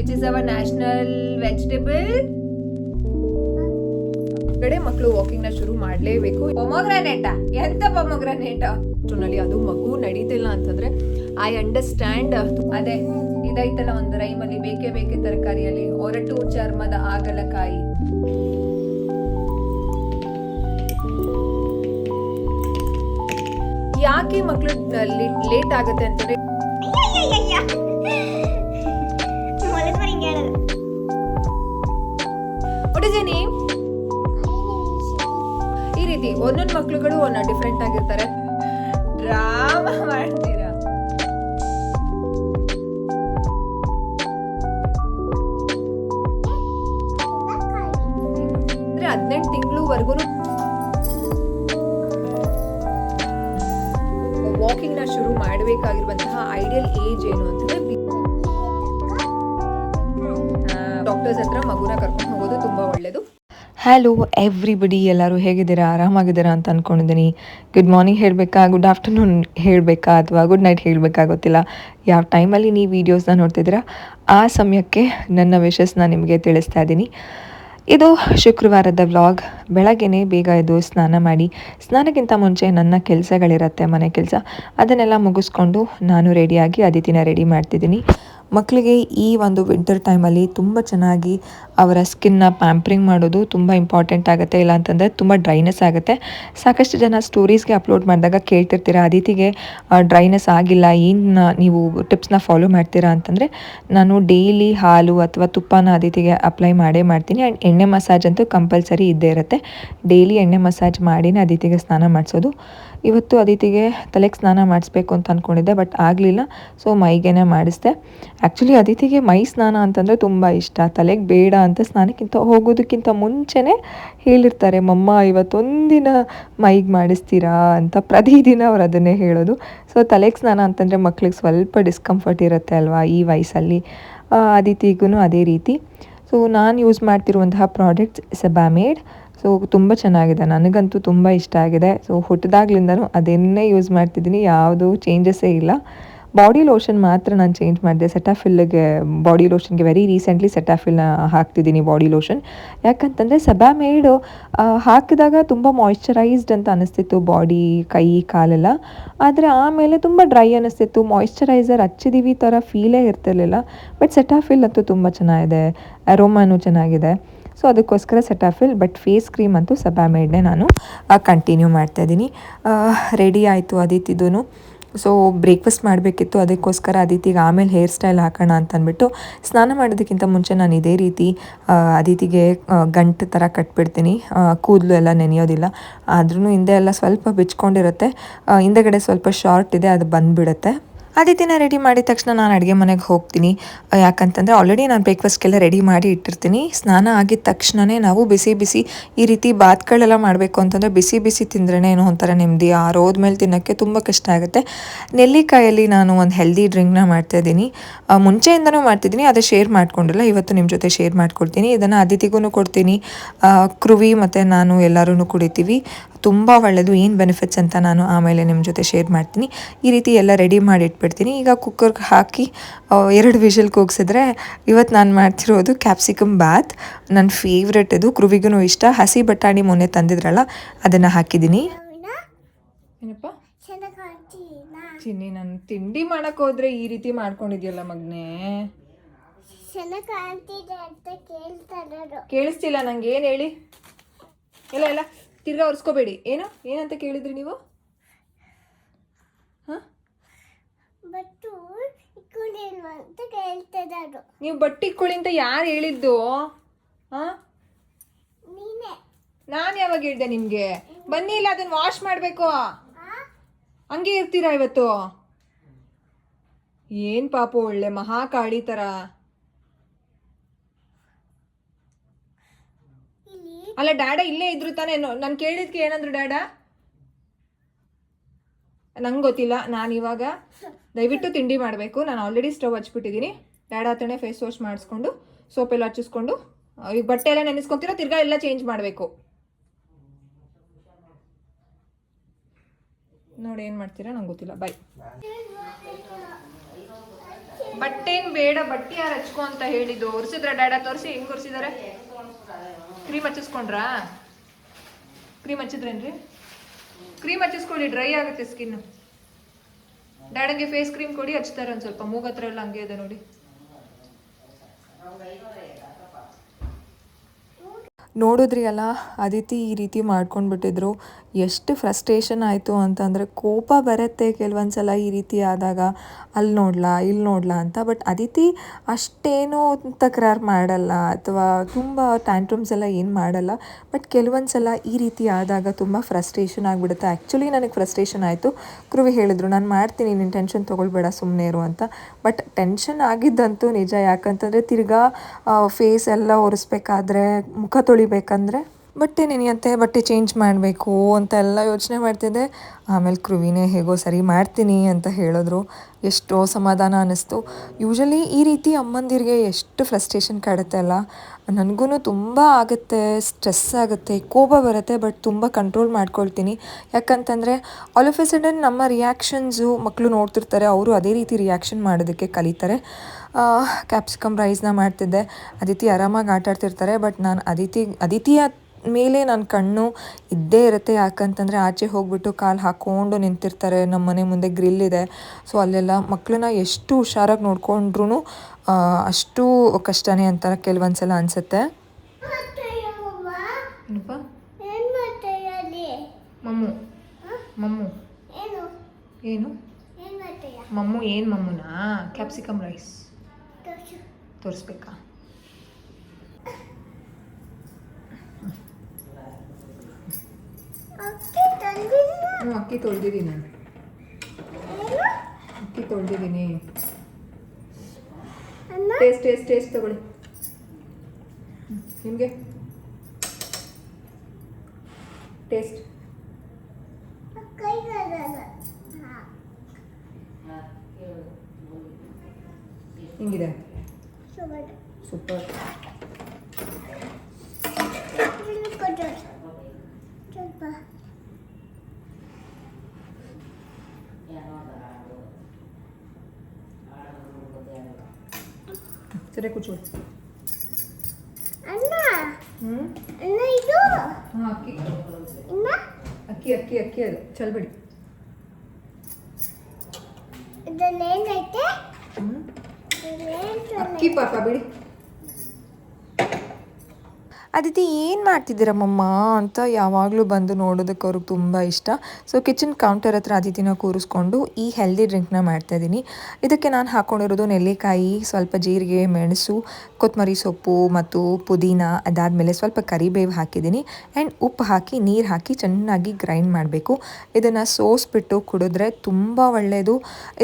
Which is our national vegetable ಕಡೆ ಮಕ್ಕಳು ವಾಕಿಂಗ್ನ ಶುರು ಮಾಡಲೇಬೇಕು. ಪೊಮೊಗ್ರಾನೇಟ ಎಂತ ಪೊಮೊಗ್ರಾನೇಟ ನಲ್ಲಿ ಅದು ಮಗು ನಡೀತಿಲ್ಲ ಅಂತಂದ್ರೆ ಐ ಅಂಡರ್ಸ್ಟ್ಯಾಂಡ್ ಅದೇ ಇದೈತಲ್ಲ ಒಂದು ರೈಮಲ್ಲಿ ಬೇಕೇ ಬೇಕೇ ತರಕಾರಿಯಲ್ಲಿ. ಒರಟು ಚರ್ಮದ ಆಗಲಕಾಯಿ. ಯಾಕೆ ಮಕ್ಕಳು ಲೇಟ್ ಆಗುತ್ತೆ ಅಂತಂದ್ರೆ ಮಕ್ಳುಗಳು ಒಂದೊಂದು ಡಿಫ್ರೆಂಟ್ ಆಗಿರ್ತಾರೆ. ಡ್ರಾಮಾ ಮಾಡ್ತೀರಾ? ಅಂದ್ರೆ ಹದಿನೆಂಟು ತಿಂಗಳವರೆಗೂ ವಾಕಿಂಗ್ನ ಶುರು ಮಾಡಬೇಕಾಗಿರುವಂತಹ ಐಡಿಯಲ್ ಏಜ್ ಏನು ಅಂತಂದ್ರೆ ಹಲೋ ಎವ್ರಿಬಡಿ ಎಲ್ಲರೂ ಹೇಗಿದ್ದೀರಾ? ಆರಾಮಾಗಿದ್ದೀರಾ ಅಂತ ಅಂದ್ಕೊಂಡಿದ್ದೀನಿ ಗುಡ್ ಮಾರ್ನಿಂಗ್ ಹೇಳಬೇಕಾ? ಗುಡ್ ಆಫ್ಟರ್ನೂನ್ ಹೇಳಬೇಕಾ? ಅಥವಾ ಗುಡ್ ನೈಟ್ ಹೇಳಬೇಕಾ ಗೊತ್ತಿಲ್ಲ. ಯಾವ ಟೈಮಲ್ಲಿ ನೀವು ವೀಡಿಯೋಸ್ನ ನೋಡ್ತಿದ್ದೀರಾ? ಆ ಸಮಯಕ್ಕೆ ನನ್ನ ವಿಶಸ್ನ ನಿಮಗೆ ತಿಳಿಸ್ತಾ ಇದ್ದೀನಿ. ಇದು ಶುಕ್ರವಾರದ ವ್ಲಾಗ್ ಬೆಳಗ್ಗೆನೇ ಬೇಗ ಎದ್ದು ಸ್ನಾನ ಮಾಡಿ, ಸ್ನಾನಕ್ಕಿಂತ ಮುಂಚೆ ನನ್ನ ಕೆಲಸಗಳಿರತ್ತೆ, ಮನೆ ಕೆಲಸ. ಅದನ್ನೆಲ್ಲ ಮುಗಿಸ್ಕೊಂಡು ನಾನು ರೆಡಿಯಾಗಿ ಅದಿತಿನ ರೆಡಿ ಮಾಡ್ತಿದ್ದೀನಿ. ಮಕ್ಕಳಿಗೆ ಈ ಒಂದು ವಿಂಟರ್ ಟೈಮಲ್ಲಿ ತುಂಬ ಚೆನ್ನಾಗಿ ಅವರ ಸ್ಕಿನ್ನ ಪ್ಯಾಂಪ್ರಿಂಗ್ ಮಾಡೋದು ತುಂಬ ಇಂಪಾರ್ಟೆಂಟ್ ಆಗುತ್ತೆ. ಇಲ್ಲ ಅಂತಂದರೆ ತುಂಬ ಡ್ರೈನೆಸ್ ಆಗುತ್ತೆ. ಸಾಕಷ್ಟು ಜನ ಸ್ಟೋರೀಸ್ಗೆ ಅಪ್ಲೋಡ್ ಮಾಡಿದಾಗ ಕೇಳ್ತಿರ್ತೀರ, ಅದಿತಿಗೆ ಡ್ರೈನೆಸ್ ಆಗಿಲ್ಲ, ಏನು ನೀವು ಟಿಪ್ಸ್ನ ಫಾಲೋ ಮಾಡ್ತೀರಾ? ಅಂತಂದರೆ, ನಾನು ಡೈಲಿ ಹಾಲು ಅಥವಾ ತುಪ್ಪನ ಅದಿತಿಗೆ ಅಪ್ಲೈ ಮಾಡೇ ಮಾಡ್ತೀನಿ. ಆ್ಯಂಡ್ ಎಣ್ಣೆ ಮಸಾಜ್ ಅಂತೂ ಕಂಪಲ್ಸರಿ ಇದ್ದೇ ಇರುತ್ತೆ. ಡೈಲಿ ಎಣ್ಣೆ ಮಸಾಜ್ ಮಾಡಿನೇ ಅದಿತಿಗೆ ಸ್ನಾನ ಮಾಡಿಸೋದು. ಇವತ್ತು ಅದಿತಿಗೆ ತಲೆಗೆ ಸ್ನಾನ ಮಾಡಿಸ್ಬೇಕು ಅಂತ ಅಂದ್ಕೊಂಡಿದ್ದೆ ಬಟ್ ಆಗಲಿಲ್ಲ. ಸೊ ಮೈಗೇನೆ ಮಾಡಿಸ್ದೆ. ಆ್ಯಕ್ಚುಲಿ ಅದಿತಿಗೆ ಮೈ ಸ್ನಾನ ಅಂತಂದರೆ ತುಂಬ ಇಷ್ಟ. ತಲೆಗೆ ಬೇಡ ಅಂತ ಸ್ನಾನಕ್ಕಿಂತ ಹೋಗೋದಕ್ಕಿಂತ ಮುಂಚೆನೇ ಹೇಳಿರ್ತಾರೆ, ಮಮ್ಮ, ಇವತ್ತೊಂದಿನ ಮೈಗೆ ಮಾಡಿಸ್ತೀರಾ? ಅಂತ ಪ್ರತಿದಿನ ಅವ್ರು ಅದನ್ನೇ ಹೇಳೋದು. ಸೊ ತಲೆಗೆ ಸ್ನಾನ ಅಂತಂದರೆ ಮಕ್ಳಿಗೆ ಸ್ವಲ್ಪ ಡಿಸ್ಕಂಫರ್ಟ್ ಇರುತ್ತೆ ಅಲ್ವಾ ಈ ವಯಸ್ಸಲ್ಲಿ? ಅದಿತಿಗೂ ಅದೇ ರೀತಿ. ಸೊ ನಾನು ಯೂಸ್ ಮಾಡ್ತಿರುವಂತಹ ಪ್ರಾಡಕ್ಟ್ಸ್ ಸೆಬಾಮೇಡ್ ಸೊ ತುಂಬ ಚೆನ್ನಾಗಿದೆ. ನನಗಂತೂ ತುಂಬ ಇಷ್ಟ ಆಗಿದೆ. ಸೊ ಹುಟ್ಟಿದಾಗ್ಲಿಂದನೂ ಅದನ್ನೇ ಯೂಸ್ ಮಾಡ್ತಿದ್ದೀನಿ. ಯಾವುದು ಚೇಂಜಸ್ಸೇ ಇಲ್ಲ. ಬಾಡಿ ಲೋಷನ್ ಮಾತ್ರ ನಾನು ಚೇಂಜ್ ಮಾಡಿದೆ. ಸೆಟಾಫಿಲ್ಗೆ ಬಾಡಿ ಲೋಷನ್ಗೆ ವೆರಿ ರೀಸೆಂಟ್ಲಿ ಸೆಟಾಫಿಲ್ನ ಹಾಕ್ತಿದ್ದೀನಿ ಬಾಡಿ ಲೋಷನ್ ಯಾಕಂತಂದರೆ ಸಬಾಮೇಡು ಹಾಕಿದಾಗ ತುಂಬ ಮಾಯ್ಶ್ಚರೈಸ್ಡ್ ಅಂತ ಅನಿಸ್ತಿತ್ತು ಬಾಡಿ ಕೈ, ಕಾಲೆಲ್ಲ. ಆದರೆ ಆಮೇಲೆ ತುಂಬ ಡ್ರೈ ಅನಿಸ್ತಿತ್ತು. ಮಾಯ್ಶ್ಚರೈಸರ್ ಹಚ್ಚಿದೀವಿ ಥರ ಫೀಲೇ ಇರ್ತಿರ್ಲಿಲ್ಲ. ಬಟ್ ಸೆಟಾಫಿಲ್ ಅಂತೂ ತುಂಬ ಚೆನ್ನಾಗಿದೆ. ಅರೋಮಾನು ಚೆನ್ನಾಗಿದೆ. ಸೊ ಅದಕ್ಕೋಸ್ಕರ ಸೆಟಾಫಿಲ್ ಬಟ್ ಫೇಸ್ ಕ್ರೀಮ್ ಅಂತೂ ಸಬಾಮೇಡ್ನೇ ನಾನು ಕಂಟಿನ್ಯೂ ಮಾಡ್ತಾ ಇದ್ದೀನಿ. ರೆಡಿ ಆಯಿತು ಅದಿತಿದ್ದು ಸೊ ಬ್ರೇಕ್ಫಾಸ್ಟ್ ಮಾಡಬೇಕಿತ್ತು, ಅದಕ್ಕೋಸ್ಕರ ಅದಿತಿಗೆ ಆಮೇಲೆ ಹೇರ್ ಸ್ಟೈಲ್ ಹಾಕೋಣ ಅಂತ ಅಂದ್ಬಿಟ್ಟು ಸ್ನಾನ ಮಾಡೋದಕ್ಕಿಂತ ಮುಂಚೆ ನಾನು ಇದೇ ರೀತಿ ಅದಿತಿಗೆ ಗಂಟು ಥರ ಕಟ್ಬಿಡ್ತೀನಿ. ಕೂದಲು ಎಲ್ಲ ನೆನೆಯೋದಿಲ್ಲ. ಆದ್ರೂ ಹಿಂದೆ ಎಲ್ಲ ಸ್ವಲ್ಪ ಬಿಚ್ಕೊಂಡಿರುತ್ತೆ. ಹಿಂದೆಗಡೆ ಸ್ವಲ್ಪ ಶಾರ್ಟ್ ಇದೆ, ಅದು ಬಂದುಬಿಡುತ್ತೆ. ಅದಿತಿನ ರೆಡಿ ಮಾಡಿದ ತಕ್ಷಣ ನಾನು ಅಡುಗೆ ಮನೆಗೆ ಹೋಗ್ತೀನಿ. ಯಾಕಂತಂದರೆ ಆಲ್ರೆಡಿ ನಾನು ಬ್ರೇಕ್ಫಾಸ್ಟ್ಗೆಲ್ಲ ರೆಡಿ ಮಾಡಿ ಇಟ್ಟಿರ್ತೀನಿ. ಸ್ನಾನ ಆಗಿದ ತಕ್ಷಣವೇ ನಾವು ಬಿಸಿ ಬಿಸಿ ಈ ರೀತಿ ಬಾತ್ಗಳೆಲ್ಲ ಮಾಡಬೇಕು ಅಂತಂದರೆ ಬಿಸಿ ಬಿಸಿ ತಿಂದ್ರೇ ಏನೋ ಒಂಥರ ನೆಮ್ಮದಿ. ಆರೋದ್ಮೇಲೆ ತಿನ್ನೋಕ್ಕೆ ತುಂಬ ಕಷ್ಟ ಆಗುತ್ತೆ. ನೆಲ್ಲಿಕಾಯಲ್ಲಿ ನಾನು ಒಂದು ಹೆಲ್ದಿ ಡ್ರಿಂಕ್ನ ಮಾಡ್ತಾಯಿದ್ದೀನಿ ಮುಂಚೆಯಿಂದನೂ ಮಾಡ್ತಿದ್ದೀನಿ ಅದೇ ಶೇರ್ ಮಾಡ್ಕೊಂಡಿಲ್ಲ. ಇವತ್ತು ನಿಮ್ಮ ಜೊತೆ ಶೇರ್ ಮಾಡ್ಕೊಡ್ತೀನಿ. ಇದನ್ನು ಅದಿತಿಗೂ ಕೊಡ್ತೀನಿ. ಕೃವಿ ಮತ್ತು ನಾನು ಎಲ್ಲರೂ ಕುಡಿತೀವಿ. ತುಂಬ ಒಳ್ಳೆಯದು ಏನು ಬೆನಿಫಿಟ್ಸ್ ಅಂತ ನಾನು ಆಮೇಲೆ ನಿಮ್ಮ ಜೊತೆ ಶೇರ್ ಮಾಡ್ತೀನಿ. ಈ ರೀತಿ ಎಲ್ಲ ರೆಡಿ ಮಾಡಿ ಇಟ್ಬಿಡ್ತೀನಿ ಈಗ ಕುಕ್ಕರ್ಗೆ ಹಾಕಿ ಎರಡು ವಿಷಲ್ ಕೂಗಿಸಿದ್ರೆ ಇವತ್ತು ನಾನು ಮಾಡ್ತಿರೋದು ಕ್ಯಾಪ್ಸಿಕಮ್ ಬಾತ್ ನನ್ನ ಫೇವ್ರೆಟ್ ಇದು. ಕೃವಿಗೂ ಇಷ್ಟ. ಹಸಿ ಬಟಾಣಿ ಮೊನ್ನೆ ತಂದಿದ್ರಲ್ಲ ಅದನ್ನು ಹಾಕಿದ್ದೀನಿ. ಏನಪ್ಪ? ಚಿನ್ನಿ ನಾನು ತಿಂಡಿ ಮಾಡಕ್ಕೆ ಹೋದ್ರೆ ಈ ರೀತಿ ಮಾಡ್ಕೊಂಡಿದ್ಯಲ್ಲ ಮಗ್ನೆ. ಕೇಳಿಸ್ತಿಲ್ಲ ನಂಗೆ. ಏನು ಹೇಳಿ? ಇಲ್ಲ ಇಲ್ಲ. ತಿರ್ಗಾ ಒರೆಸ್ಕೋಬೇಡಿ. ಏನು? ಏನಂತ ಕೇಳಿದ್ರಿ ನೀವು? ಹಾಂ? ಬಟ್ಟು ಅಂತ ಕೇಳ್ತಿದ್ದಾರೆ ನೀವು ಬಟ್ಟೆ ಇಕ್ಕೊಳ್ಳಿ ಅಂತ ಯಾರು ಹೇಳಿದ್ದು? ಹಾಂ? ನೀನೆ. ನಾನು ಯಾವಾಗ ಹೇಳಿದೆ ನಿಮಗೆ? ಬನ್ನಿ ಇಲ್ಲ ಅದನ್ನ ವಾಶ್ ಮಾಡಬೇಕು. ಹಂಗೆ ಇರ್ತೀರಾ ಇವತ್ತು? ಏನು ಪಾಪ ಒಳ್ಳೆ ಮಹಾಕಾಳಿ ಥರ ಇಲ್ಲಿ ಅಲ್ಲ, ಡ್ಯಾಡ ಇಲ್ಲೇ ಇದ್ರು ತಾನೇ. ನಾನು ಕೇಳಿದ್ಕೆ ಏನಂದ್ರು ಡ್ಯಾಡ? ನಂಗೆ ಗೊತ್ತಿಲ್ಲ, ನಾನು ಇವಾಗ ದಯವಿಟ್ಟು ತಿಂಡಿ ಮಾಡಬೇಕು. ನಾನು ಆಲ್ರೆಡಿ ಸ್ಟವ್ ಹಚ್ಬಿಟ್ಟಿದ್ದೀನಿ ಡ್ಯಾಡ ಹತ್ರನೇ ಫೇಸ್ ವಾಶ್ ಮಾಡಿಸ್ಕೊಂಡು ಸೋಪೆಲ್ಲ ಹಚ್ಚಿಸ್ಕೊಂಡು ಈಗ ಬಟ್ಟೆ ಎಲ್ಲ ನೆನೆಸ್ಕೊತೀರೋ ತಿರ್ಗಾ ಎಲ್ಲ ಚೇಂಜ್ ಮಾಡಬೇಕು. ನೋಡಿ, ಏನು ಮಾಡ್ತೀರಾ? ನಂಗೆ ಗೊತ್ತಿಲ್ಲ. ಬಾಯ್ ಬಟ್ಟೆನ್ ಬೇಡ, ಬಟ್ಟೆ ಯಾರು ಹಚ್ಕೊ ಅಂತ ಹೇಳಿದ್ದು? ಒರೆಸಿದ್ರೆ ಡ್ಯಾಡ? ತೋರಿಸಿ, ಹೆಂಗೆ ಒರ್ಸಿದಾರೆ? ಕ್ರೀಮ್ ಹಚ್ಚಿಸ್ಕೊಂಡ್ರಾ? ಕ್ರೀಮ್ ಹಚ್ಚಿದ್ರೇನ್ರಿ? ಕ್ರೀಮ್ ಹಚ್ಚಿಸ್ಕೊಳ್ಳಿ ಡ್ರೈ ಆಗುತ್ತೆ ಸ್ಕಿನ್ ಡ್ಯಾಡಂಗೆ ಫೇಸ್ ಕ್ರೀಮ್ ಕೊಡಿ, ಹಚ್ತಾರೆ ಒಂದು ಸ್ವಲ್ಪ. ಮೂಗತ್ರ ಎಲ್ಲ ಹಂಗೆ ಇದೆ ನೋಡಿ. ನೋಡಿದ್ರಿ ಅಲ್ಲ, ಅದಿತಿ ಈ ರೀತಿ ಮಾಡ್ಕೊಂಡ್ಬಿಟ್ಟಿದ್ರು. ಎಷ್ಟು ಫ್ರಸ್ಟ್ರೇಷನ್ ಆಯಿತು ಅಂತಂದರೆ ಕೋಪ ಬರುತ್ತೆ ಕೆಲವೊಂದು ಸಲ ಈ ರೀತಿ ಆದಾಗ. ಅಲ್ಲಿ ನೋಡ್ಲಾ, ಇಲ್ಲಿ ನೋಡ್ಲಾ ಅಂತ. ಬಟ್ ಅದಿತಿ ಅಷ್ಟೇನೂ ತಕರಾರು ಮಾಡಲ್ಲ ಅಥವಾ ತುಂಬ ಟ್ಯಾಂಟ್ರಮ್ಸ್ ಎಲ್ಲ ಏನು ಮಾಡಲ್ಲ. ಬಟ್ ಕೆಲವೊಂದು ಸಲ ಈ ರೀತಿ ಆದಾಗ ತುಂಬ ಫ್ರಸ್ಟ್ರೇಷನ್ ಆಗಿಬಿಡುತ್ತೆ. ಆ್ಯಕ್ಚುಲಿ ನನಗೆ ಫ್ರಸ್ಟ್ರೇಷನ್ ಆಯಿತು. ಕೃವಿ ಹೇಳಿದ್ರು, ನಾನು ಮಾಡ್ತೀನಿ, ನೀನು ಟೆನ್ಷನ್ ತೊಗೊಳ್ಬೇಡ ಸುಮ್ಮನೆ ಇರು ಅಂತ. ಬಟ್ ಟೆನ್ಷನ್ ಆಗಿದ್ದಂತೂ ನಿಜ ಯಾಕಂತಂದರೆ ತಿರ್ಗಾ ಫೇಸ್ ಎಲ್ಲ ಒರೆಸ್ಬೇಕಾದ್ರೆ ಮುಖ ತೊಳಿಬೇಕಂದ್ರೆ ಬಟ್ಟೆ ನೆನೆಯತ್ತೆ, ಬಟ್ಟೆ ಚೇಂಜ್ ಮಾಡಬೇಕು ಅಂತ ಎಲ್ಲ ಯೋಚನೆ ಮಾಡ್ತಿದ್ದೆ. ಆಮೇಲೆ ಕೃವಿನೇ ಹೇಗೋ ಸರಿ ಮಾಡ್ತೀನಿ ಅಂತ ಹೇಳಿದ್ರು. ಎಷ್ಟೋ ಸಮಾಧಾನ ಅನ್ನಿಸ್ತು. ಯೂಶಲಿ ಈ ರೀತಿ ಅಮ್ಮಂದಿರಿಗೆ ಎಷ್ಟು ಫ್ರಸ್ಟ್ರೇಷನ್ ಕಾಡುತ್ತೆ ಅಲ್ಲ ನನಗೂ ತುಂಬ ಆಗುತ್ತೆ ಸ್ಟ್ರೆಸ್ ಆಗುತ್ತೆ, ಕೋಪ ಬರುತ್ತೆ ಬಟ್ ತುಂಬ ಕಂಟ್ರೋಲ್ ಮಾಡ್ಕೊಳ್ತೀನಿ. ಯಾಕಂತಂದರೆ ಆಲ್ ಆಫ್ ಎ ಸಡನ್ ನಮ್ಮ ರಿಯಾಕ್ಷನ್ಸು ಮಕ್ಕಳು ನೋಡ್ತಿರ್ತಾರೆ, ಅವರು ಅದೇ ರೀತಿ ರಿಯಾಕ್ಷನ್ ಮಾಡೋದಕ್ಕೆ ಕಲಿತಾರೆ. ಕ್ಯಾಪ್ಸಿಕಮ್ ರೈಸ್ನ ಮಾಡ್ತಿದ್ದೆ. ಅದಿತಿ ಆರಾಮಾಗಿ ಆಟಾಡ್ತಿರ್ತಾರೆ ಬಟ್ ನಾನು ಅದಿತಿ ಅದಿತಿಯ ಮೇಲೆ ನನ್ನ ಕಣ್ಣು ಇದ್ದೇ ಇರುತ್ತೆ. ಯಾಕಂತಂದರೆ ಆಚೆ ಹೋಗ್ಬಿಟ್ಟು ಕಾಲು ಹಾಕ್ಕೊಂಡು ನಿಂತಿರ್ತಾರೆ. ನಮ್ಮ ಮನೆ ಮುಂದೆ ಗ್ರಿಲ್ ಇದೆ. ಸೊ ಅಲ್ಲೆಲ್ಲ ಮಕ್ಕಳನ್ನ ಎಷ್ಟು ಹುಷಾರಾಗಿ ನೋಡ್ಕೊಂಡ್ರೂ ಅಷ್ಟು ಕಷ್ಟನೇ ಅಂತ ಕೆಲವೊಂದು ಸಲ ಅನಿಸುತ್ತೆ ಮಮ್ಮು. ಮಮ್ಮು. ಏನು? ಏನು? ಏನ್ ಮಮ್ಮು ಏನು ಮಮ್ಮುನಾ? Capsicum rice. ತೋರ್ಸು. ತೋರಿಸ್ಬೇಕಾ ಅಕ್ಕಿ ತಂದಿಲ್ಲ ಹ್ಞೂ ಅಕ್ಕಿ ತೊಳೆದಿದ್ದೀನಿ ನಾನು ಏನು ಅಕ್ಕಿ ತೊಳೆದಿದ್ದೀನಿ ಅಮ್ಮ ಟೇಸ್ಟ್ ಟೇಸ್ಟ್ ಟೇಸ್ಟ್ ತಗೊಳ್ಳಿ ನಿಮಗೆ ಟೇಸ್ಟ್ ಕೈಗಾರಲ್ಲ ಹಾ ಹಿಂಗಿದೆ ಸುಮಾರು ಸೂಪರ್ ಇಲ್ಲಿ ಕೊಡು ಸ್ವಲ್ಪ ಸರಿ ಕುಚ್ಚು ಅಣ್ಣ. ಹ್ಞೂ ಅಣ್ಣ ಇದು. ಹಾಂ ಅಕ್ಕಿ. ಅಕ್ಕಿ ಅಕ್ಕಿ ಅಕ್ಕಿ ಅದು. ಚಲ್ಬೇಡಿ ಅದಿತಿ ಏನು ಮಾಡ್ತಿದ್ದೀರಮ್ಮಮ್ಮ ಅಂತ ಯಾವಾಗಲೂ ಬಂದು ನೋಡೋದಕ್ಕೆ ಅವ್ರಿಗೆ ತುಂಬ ಇಷ್ಟ. ಸೊ ಕಿಚನ್ ಕೌಂಟರ್ ಹತ್ರ ಅದಿತಿನ ಕೂರಿಸ್ಕೊಂಡು ಈ ಹೆಲ್ದಿ ಡ್ರಿಂಕ್ನ ಮಾಡ್ತಾಯಿದ್ದೀನಿ ಇದಕ್ಕೆ ನಾನು ಹಾಕ್ಕೊಂಡಿರೋದು ನೆಲ್ಲಿಕಾಯಿ, ಸ್ವಲ್ಪ ಜೀರಿಗೆ, ಮೆಣಸು ಕೊತ್ತಂಬರಿ ಸೊಪ್ಪು ಮತ್ತು ಪುದೀನ, ಅದಾದಮೇಲೆ ಸ್ವಲ್ಪ ಕರಿಬೇವು ಹಾಕಿದ್ದೀನಿ. ಆ್ಯಂಡ್ ಉಪ್ಪು ಹಾಕಿ, ನೀರು ಹಾಕಿ ಚೆನ್ನಾಗಿ ಗ್ರೈಂಡ್ ಮಾಡಬೇಕು. ಇದನ್ನು ಸೋಸ್ಬಿಟ್ಟು ಕುಡಿದ್ರೆ ತುಂಬ ಒಳ್ಳೆಯದು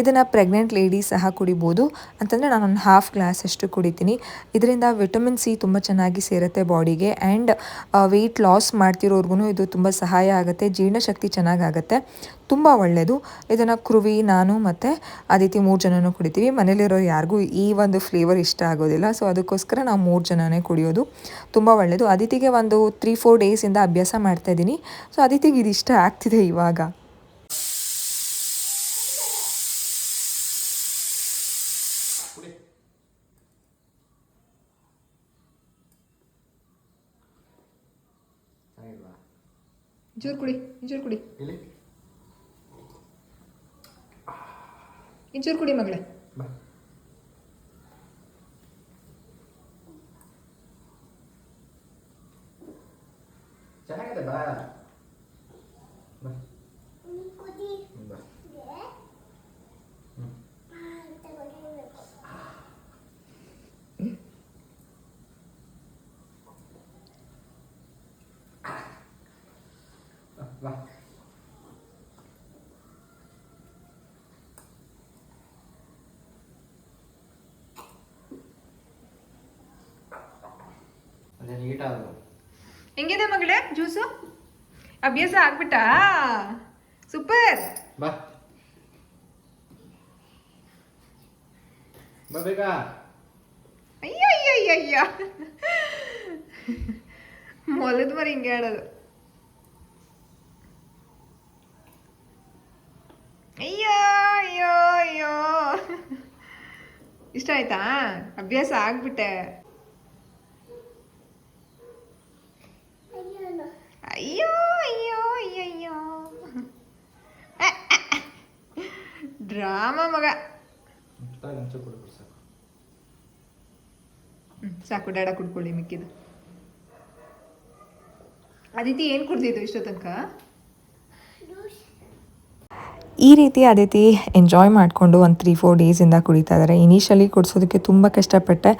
ಇದನ್ನು ಪ್ರೆಗ್ನೆಂಟ್ ಲೇಡೀಸ್ ಸಹ ಕುಡಿಬೋದು. ಅಂತಂದರೆ ನಾನು ಒಂದು ಹಾಫ್ ಗ್ಲಾಸ್ ಅಷ್ಟು ಕುಡಿತೀನಿ. ಇದರಿಂದ ವಿಟಮಿನ್ ಸಿ ತುಂಬ ಚೆನ್ನಾಗಿ ಸೇರುತ್ತೆ ಬಾಡಿಗೆ ಆ್ಯಂಡ್ ವೆಯ್ಟ್ ಲಾಸ್ ಮಾಡ್ತಿರೋರ್ಗು ಇದು ತುಂಬ ಸಹಾಯ ಆಗುತ್ತೆ, ಜೀರ್ಣಶಕ್ತಿ ಚೆನ್ನಾಗಾಗತ್ತೆ ತುಂಬ ಒಳ್ಳೆಯದು ಇದನ್ನು ಕೃವಿ ನಾನು ಮತ್ತು ಅದಿತಿ ಮೂರು ಜನನೂ ಕುಡಿತೀವಿ. ಮನೇಲಿರೋ ಯಾರಿಗೂ ಈ ಒಂದು ಫ್ಲೇವರ್ ಇಷ್ಟ ಆಗೋದಿಲ್ಲ. ಸೊ ಅದಕ್ಕೋಸ್ಕರ ನಾವು ಮೂರು ಜನನೇ ಕುಡಿಯೋದು ತುಂಬ ಒಳ್ಳೆಯದು ಅದಿತಿಗೆ ಒಂದು ತ್ರೀ ಫೋರ್ ಡೇಸಿಂದ ಅಭ್ಯಾಸ ಮಾಡ್ತಾ ಇದ್ದೀನಿ. ಸೊ ಅದಿತಿಗೆ ಇದು ಇಷ್ಟ ಆಗ್ತಿದೆ ಇವಾಗ. ಇಂಚೂರು ಕುಡಿ ಇಂಚೂರು ಕುಡಿ. ಇಂಚೂರು ಕುಡಿ ಮಗಳೇ. ಚೆನ್ನಾಗಿದೆ ಬಾ ಕುದಿ ಬಾ ಅಂತ ಹೊಡಿಬೇಕು ಬಾ, ಬಾ ಅದೇ ನೀಟಾದ್ರು ಹೆಂಗಿದೆ ಮಗಳೇ ಜ್ಯೂಸು? ಅಭ್ಯಾಸ ಆಗ್ಬಿಟ್ಟಾ? ಸೂಪರ್. ಬಾ. ಬಾ ಬೇಗ. ಅಯ್ಯೋ ಅಯ್ಯ ಅಯ್ಯ ಅಯ್ಯ ಮೊಲದ ಮರಿ ಹಿಂಗೆ ಆಡೋದು. ಅಯ್ಯೋ ಅಯ್ಯೋ ಅಯ್ಯೋ. ಇಷ್ಟ ಆಯ್ತಾ? ಅಭ್ಯಾಸ ಆಗ್ಬಿಟ್ಟೆ. ಅಯ್ಯೋ ಅಯ್ಯೋ ಅಯ್ಯೋ ಅಯ್ಯೋ. ಡ್ರಾಮಾ ಮಗ. ಸಾಕು. ಡ್ಯಾಡ ಡಾಡ ಕುಡ್ಕೊಳ್ಳಿ ಮಿಕ್ಕಿದು. ಅದಿತಿ ಏನು ಕುಡ್ದಿದ್ದು ಇಷ್ಟೋ ತನಕ ಈ ರೀತಿ ಅದೇ ರೀತಿ ಎಂಜಾಯ್ ಮಾಡಿಕೊಂಡು ಒಂದು ತ್ರೀ ಫೋರ್ ಡೇಸಿಂದ ಕುಡಿತಾ ಇದ್ದಾರೆ ಇನಿಷಿಯಲಿ ಕುಡಿಸೋದಕ್ಕೆ ತುಂಬ ಕಷ್ಟಪಟ್ಟೆ.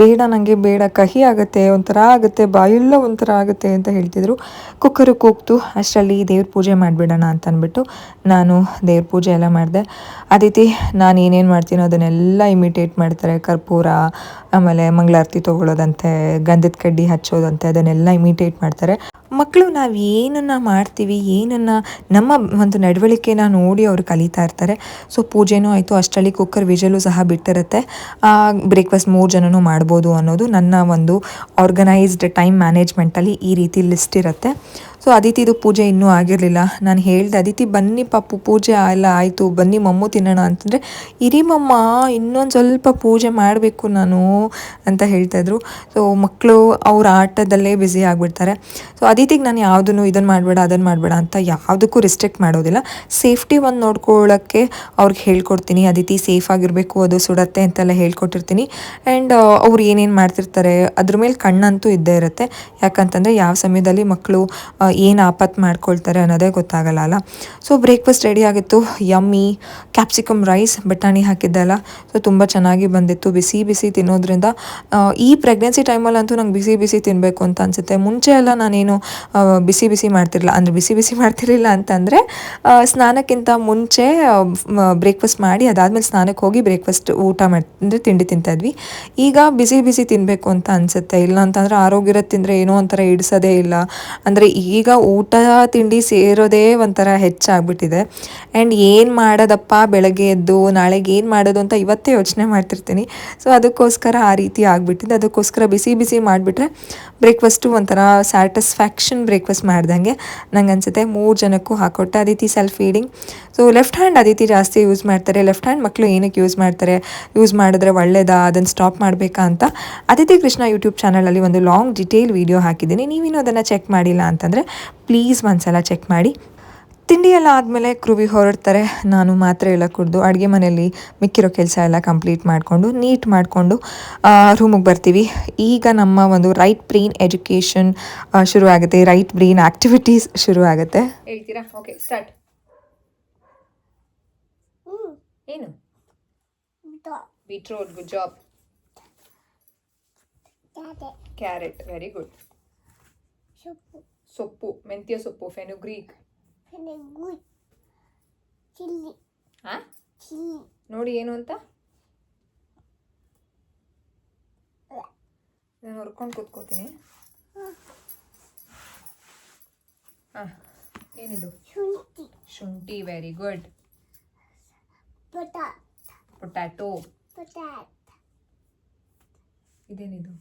ಬೇಡ ನನಗೆ ಬೇಡ, ಕಹಿ ಆಗುತ್ತೆ, ಒಂಥರ ಆಗುತ್ತೆ, ಬಾಯೆಲ್ಲ ಒಂಥರ ಆಗುತ್ತೆ ಅಂತ ಹೇಳ್ತಿದ್ರು. ಕುಕ್ಕರು ಕೂಗ್ತು, ಅಷ್ಟರಲ್ಲಿ ದೇವ್ರ ಪೂಜೆ ಮಾಡಿಬಿಡೋಣ ಅಂತ ಅಂದ್ಬಿಟ್ಟು ನಾನು ದೇವ್ರ ಪೂಜೆ ಎಲ್ಲ ಮಾಡಿದೆ. ಅದೇ ರೀತಿ ನಾನು ಏನೇನು ಮಾಡ್ತೀನೋ ಅದನ್ನೆಲ್ಲ ಇಮಿಟೇಟ್ ಮಾಡ್ತಾರೆ. ಕರ್ಪೂರ, ಆಮೇಲೆ ಮಂಗಳಾರತಿ ತೊಗೊಳ್ಳೋದಂತೆ ಗಂಧದ ಕಡ್ಡಿ ಹಚ್ಚೋದಂತೆ, ಅದನ್ನೆಲ್ಲ ಇಮಿಟೇಟ್ ಮಾಡ್ತಾರೆ. ಮಕ್ಕಳು ನಾವು ಏನನ್ನ ಮಾಡ್ತೀವಿ, ಏನನ್ನ ನಮ್ಮ ಒಂದು ನಡವಳಿಕೆನ ನೋಡಿ ಅವರು ಕಲಿತಾ ಇರ್ತಾರೆ. ಸೊ ಪೂಜೆನೂ ಆಯಿತು. ಅಷ್ಟರಲ್ಲಿ ಕುಕ್ಕರ್ ವಿಜಲು ಸಹ ಬಿಟ್ಟಿರುತ್ತೆ. ಬ್ರೇಕ್ಫಾಸ್ಟ್ ಮೂರು ಜನನೂ ಮಾಡ್ಬೋದು ಅನ್ನೋದು ನನ್ನ ಒಂದು ಆರ್ಗನೈಸ್ಡ್ ಟೈಮ್ ಮ್ಯಾನೇಜ್ಮೆಂಟಲ್ಲಿ ಈ ರೀತಿ ಲಿಸ್ಟ್ ಇರುತ್ತೆ. ಸೊ ಅದಿತಿದು ಪೂಜೆ ಇನ್ನೂ ಆಗಿರಲಿಲ್ಲ. ನಾನು ಹೇಳಿದೆ ಅದಿತಿ ಬನ್ನಿ ಪಾಪು, ಪೂಜೆ ಎಲ್ಲ ಆಯಿತು. ಬನ್ನಿ ಮಮ್ಮು ತಿನ್ನೋಣ. ಅಂತಂದರೆ, ಇರಿ ಮಮ್ಮ, ಇನ್ನೊಂದು ಸ್ವಲ್ಪ ಪೂಜೆ ಮಾಡಬೇಕು ನಾನು, ಅಂತ ಹೇಳ್ತಾಯಿದ್ರು ಸೊ ಮಕ್ಕಳು ಅವ್ರ ಆಟದಲ್ಲೇ ಬ್ಯುಸಿ ಆಗಿಬಿಡ್ತಾರೆ. ಸೊ ಅದಿತಿಗೆ ನಾನು ಯಾವುದನ್ನು ಇದನ್ನು ಮಾಡಬೇಡ ಅದನ್ನು ಮಾಡಬೇಡ ಅಂತ ಯಾವುದಕ್ಕೂ ರಿಸ್ಟ್ರಿಕ್ಟ್ ಮಾಡೋದಿಲ್ಲ. ಸೇಫ್ಟಿ ಒಂದು ನೋಡ್ಕೊಳ್ಳೋಕ್ಕೆ ಅವ್ರಿಗೆ ಹೇಳ್ಕೊಡ್ತೀನಿ. ಅದಿತಿ ಸೇಫ್ ಆಗಿರಬೇಕು, ಅದು ಸುಡತ್ತೆ ಅಂತೆಲ್ಲ ಹೇಳ್ಕೊಟ್ಟಿರ್ತೀನಿ. ಆ್ಯಂಡ್ ಅವ್ರು ಏನೇನು ಮಾಡ್ತಿರ್ತಾರೆ, ಅದ್ರ ಮೇಲೆ ಕಣ್ಣಂತೂ ಇದ್ದೇ ಇರುತ್ತೆ. ಯಾಕಂತಂದರೆ, ಯಾವ ಸಮಯದಲ್ಲಿ ಮಕ್ಕಳು ಏನು ಆಪತ್ತು ಮಾಡ್ಕೊಳ್ತಾರೆ ಅನ್ನೋದೇ ಗೊತ್ತಾಗಲ್ಲ, ಅಲ್ಲ? ಸೊ ಬ್ರೇಕ್ಫಾಸ್ಟ್ ರೆಡಿ ಆಗಿತ್ತು. ಯಮ್ಮಿ ಕ್ಯಾಪ್ಸಿಕಮ್ ರೈಸ್ ಬಟಾಣಿ ಹಾಕಿದ್ದಲ್ಲ ಸೊ ತುಂಬ ಚೆನ್ನಾಗಿ ಬಂದಿತ್ತು. ಬಿಸಿ ಬಿಸಿ ತಿನ್ನೋದ್ರಿಂದ ಈ ಪ್ರೆಗ್ನೆನ್ಸಿ ಟೈಮಲ್ಲಂತೂ ನಂಗೆ ಬಿಸಿ ಬಿಸಿ ತಿನ್ನಬೇಕು ಅಂತ ಅನಿಸುತ್ತೆ. ಮುಂಚೆ ಎಲ್ಲ ನಾನೇನು ಬಿಸಿ ಬಿಸಿ ಮಾಡ್ತಿರಲಿಲ್ಲ. ಅಂದರೆ ಬಿಸಿ ಬಿಸಿ ಮಾಡ್ತಿರಲಿಲ್ಲ ಅಂತಂದರೆ ಸ್ನಾನಕ್ಕಿಂತ ಮುಂಚೆ ಬ್ರೇಕ್ಫಾಸ್ಟ್ ಮಾಡಿ, ಅದಾದಮೇಲೆ ಸ್ನಾನಕ್ಕೆ ಹೋಗಿ ಬ್ರೇಕ್ಫಾಸ್ಟ್ ಊಟ ಮಾಡಿ, ಅಂದರೆ ತಿಂಡಿ ತಿಂತಾಯಿದ್ವಿ ಈಗ ಬಿಸಿ ಬಿಸಿ ತಿನ್ನಬೇಕು ಅಂತ ಅನಿಸುತ್ತೆ. ಇಲ್ಲ ಅಂತಂದರೆ ಆರೋಗ್ಯದ ತಿಂದರೆ ಏನೋ ಒಂಥರ ಇಡಿಸೋದೇ ಇಲ್ಲ. ಅಂದರೆ ಈಗ ಊಟ ತಿಂಡಿ ಸೇರೋದೇ ಒಂಥರ ಹೆಚ್ಚಾಗ್ಬಿಟ್ಟಿದೆ. ಆ್ಯಂಡ್ ಏನು ಮಾಡೋದಪ್ಪ ಬೆಳಗ್ಗೆ ಎದ್ದು, ನಾಳೆಗೆ ಏನು ಮಾಡೋದು ಅಂತ ಇವತ್ತೇ ಯೋಚನೆ ಮಾಡ್ತಿರ್ತೀನಿ. ಸೊ ಅದಕ್ಕೋಸ್ಕರ ಆ ರೀತಿ ಆಗಿಬಿಟ್ಟಿದೆ. ಅದಕ್ಕೋಸ್ಕರ ಬಿಸಿ ಬಿಸಿ ಮಾಡಿಬಿಟ್ರೆ ಬ್ರೇಕ್ಫಾಸ್ಟು ಒಂಥರ ಸ್ಯಾಟಿಸ್ಫ್ಯಾಕ್ಷನ್ ಬ್ರೇಕ್ಫಾಸ್ಟ್ ಮಾಡ್ದಂಗೆ ನಂಗೆ ಅನ್ಸುತ್ತೆ ಮೂರು ಜನಕ್ಕೂ ಹಾಕೊಟ್ಟೆ Aditi self feeding so left hand Aditi ಜಾಸ್ತಿ ಯೂಸ್ ಮಾಡ್ತಾರೆ. ಲೆಫ್ಟ್ ಹ್ಯಾಂಡ್ ಮಕ್ಕಳು ಏನಕ್ಕೆ ಯೂಸ್ ಮಾಡ್ತಾರೆ? ಯೂಸ್ ಮಾಡಿದ್ರೆ ಒಳ್ಳೇದಾ? ಅದನ್ನು ಸ್ಟಾಪ್ ಮಾಡಬೇಕಾ ಅಂತ. ಅದಿತಿ ಕೃಷ್ಣ ಯೂಟ್ಯೂಬ್ ಚಾನಲಲ್ಲಿ ಒಂದು ಲಾಂಗ್ ಡಿಟೇಲ್ ವೀಡಿಯೋ ಹಾಕಿದ್ದೀನಿ. ನೀವಿನ್ನೂ ಅದನ್ನು ಚೆಕ್ ಮಾಡಿಲ್ಲ ಅಂತಂದರೆ ಪ್ಲೀಸ್ ಒಂದ್ಸಲ ಚೆಕ್ ಮಾಡಿ. ತಿಂಡಿ ಎಲ್ಲ ಆದಮೇಲೆ ಕೃವಿ ಹೊರಡ್ತಾರೆ. ನಾನು ಮಾತ್ರೆ ಎಲ್ಲ ಕುಡಿದು ಅಡುಗೆ ಮನೆಯಲ್ಲಿ ಮಿಕ್ಕಿರೋ ಕೆಲಸ ಎಲ್ಲ ಕಂಪ್ಲೀಟ್ ಮಾಡಿಕೊಂಡು ನೀಟ್ ಮಾಡಿಕೊಂಡು ರೂಮಿಗೆ ಬರ್ತೀವಿ. ಈಗ ನಮ್ಮ ಒಂದು ರೈಟ್ ಬ್ರೈನ್ ಎಜುಕೇಷನ್ ಶುರು ಆಗುತ್ತೆ ರೈಟ್ ಬ್ರೈನ್ ಆ್ಯಕ್ಟಿವಿಟೀಸ್ ಶುರು ಆಗುತ್ತೆ ಹೇಳ್ತೀರಾ ಓಕೆ ಸ್ಟಾರ್ಟ್ ಏನು? Beetroot good job carrot very good ಸೊಪ್ಪು ಮೆಂತ್ಯ ಸೊಪ್ಪು ಫೆನುಗ್ರೀಕ್ ಚಿಲ್ಲಿ ಹಾ ಚಿಲ್ಲಿ ನೋಡಿ ಏನು ಅಂತ? ನಾನು ಹೊರ್ಕೊಂಡು ಕೂತ್ಕೋತೀನಿ. ಹಾಂ. ಏನಿದು? ಶುಂಠಿ. ಶುಂಠಿ ವೆರಿ ಗುಡ್ ಪೊಟ್ಯಾಟೊ ಇದೇನಿದು?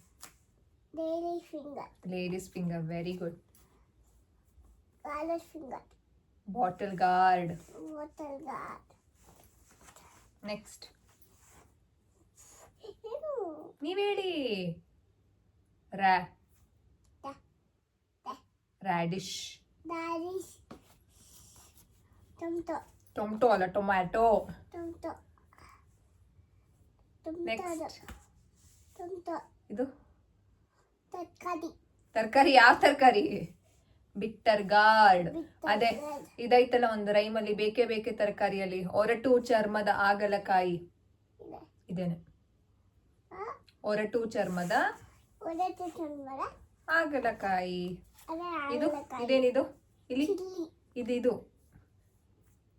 Finger ladies finger very good bottle gourd. Bottle gourd. Next. ನೀವ್ ಹೇಳಿ. ರ್ಯಾ ರ್ಯಾಡಿಶ್ ಟೊಮ್ಟೊ. ಟೊಮ್ಟೊ ಅಲ್ಲ ಟೊಮ್ಯಾಟೊ. ಟೊಮ್ಟೊ. ನೆಕ್ಸ್ಟ್. ಟೊಮ್ಟೊ. ಇದು? ತರಕಾರಿ. ತರಕಾರಿ ಯಾವ ತರಕಾರಿ? ಬಿಟ್ಟರ್ ಗಾರ್ಡ್ ಅದೇ. ಇದೈತಲ್ಲ ಒಂದು ರೈಮಲ್ಲಿ ಬೇಕೇ ಬೇಕೇ ತರಕಾರಿಯಲ್ಲಿ. ಒರಟು ಚರ್ಮದ ಆಗಲಕಾಯಿ. ಇದೆ. ಇದೇನೆ. ಒರಟು ಚರ್ಮದ ಆಗಲಕಾಯಿ. ಇದು? ಇದೇನಿದು? ಇಲ್ಲಿ? ಇದು ಇದು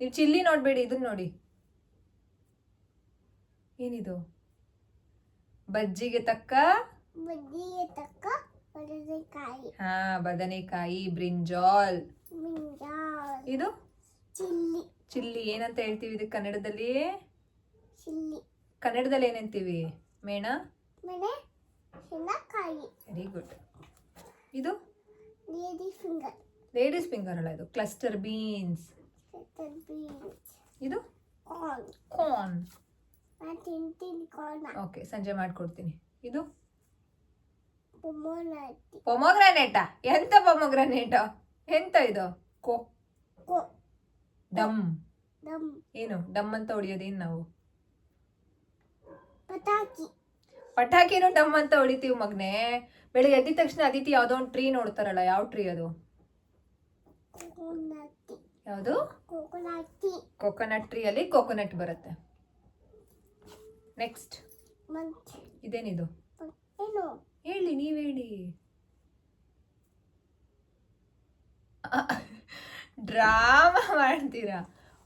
ನೀವು ಚಿಲ್ಲಿ ನೋಡ್ಬೇಡಿ ಇದನ್ನ ನೋಡಿ. ಏನಿದು? ಬಜ್ಜಿಗೆ ತಕ್ಕ ಬಜ್ಜಿಗೆ ತಕ್ಕ ಹಾ ಬದನೆಕಾಯಿ ಬ್ರಿಂಜಾಲ್. ಇದು? ಚಿಲ್ಲಿ. ಚಿಲ್ಲಿ. ಏನಂತ ಹೇಳ್ತೀವಿ ಇದಕ್ಕೆ ಕನ್ನಡದಲ್ಲಿ? ಕನ್ನಡದಲ್ಲಿ ಏನಂತೀವಿ? ಮೇಣ? ವೆರಿ ಗುಡ್ ಇದು? Ladies finger. ಅಲ್ಲ ಇದು. ಕ್ಲಸ್ಟರ್ ಬೀನ್ಸ್ ಇದು? ಕಾರ್ನ್ ಓಕೆ ಸಂಜೆ ಮಾಡ್ಕೊಡ್ತೀನಿ. ಇದು? ಪೊಮೊಗ್ರಾನೇಟ ಎಂತ ಪೊಮೊಗ್ರಾನೇಟ್ ಎಂತ ಇದು? ಕೊ. ಡಮ್ ಡಮ್ ಏನು? ಡಮ್ ಅಂತ ಹೊಡಿಯೋದೇನು ನಾವು? ಪಟಾಕಿ. ಪಟಾಕಿನೂ ಡಮ್ ಅಂತ ಹೊಡಿತೀವಿ ಮಗ್ನೆ. ಬೆಳಿಗ್ಗೆ ಎದ್ದಿದ ತಕ್ಷಣ ಅದಿತಿ ಯಾವುದೋ ಒಂದು ಟ್ರೀ ನೋಡ್ತಾರಲ್ಲ ಯಾವ ಟ್ರೀ ಅದು? ಕೋಕೋನಟಿ ಯಾವುದು? ಕೋಕೋನಟಿ ಟ್ರೀ ಅಲ್ಲಿ ಕೊಕೊನಟ್ ಬರುತ್ತೆ. ನೆಕ್ಸ್ಟ್ ಇದೇನಿದು? ಏನು? ಹೇಳಿ ನೀವ್ ಹೇಳಿ. ಡ್ರಾಮಾ ಮಾಡ್ತೀರಾ?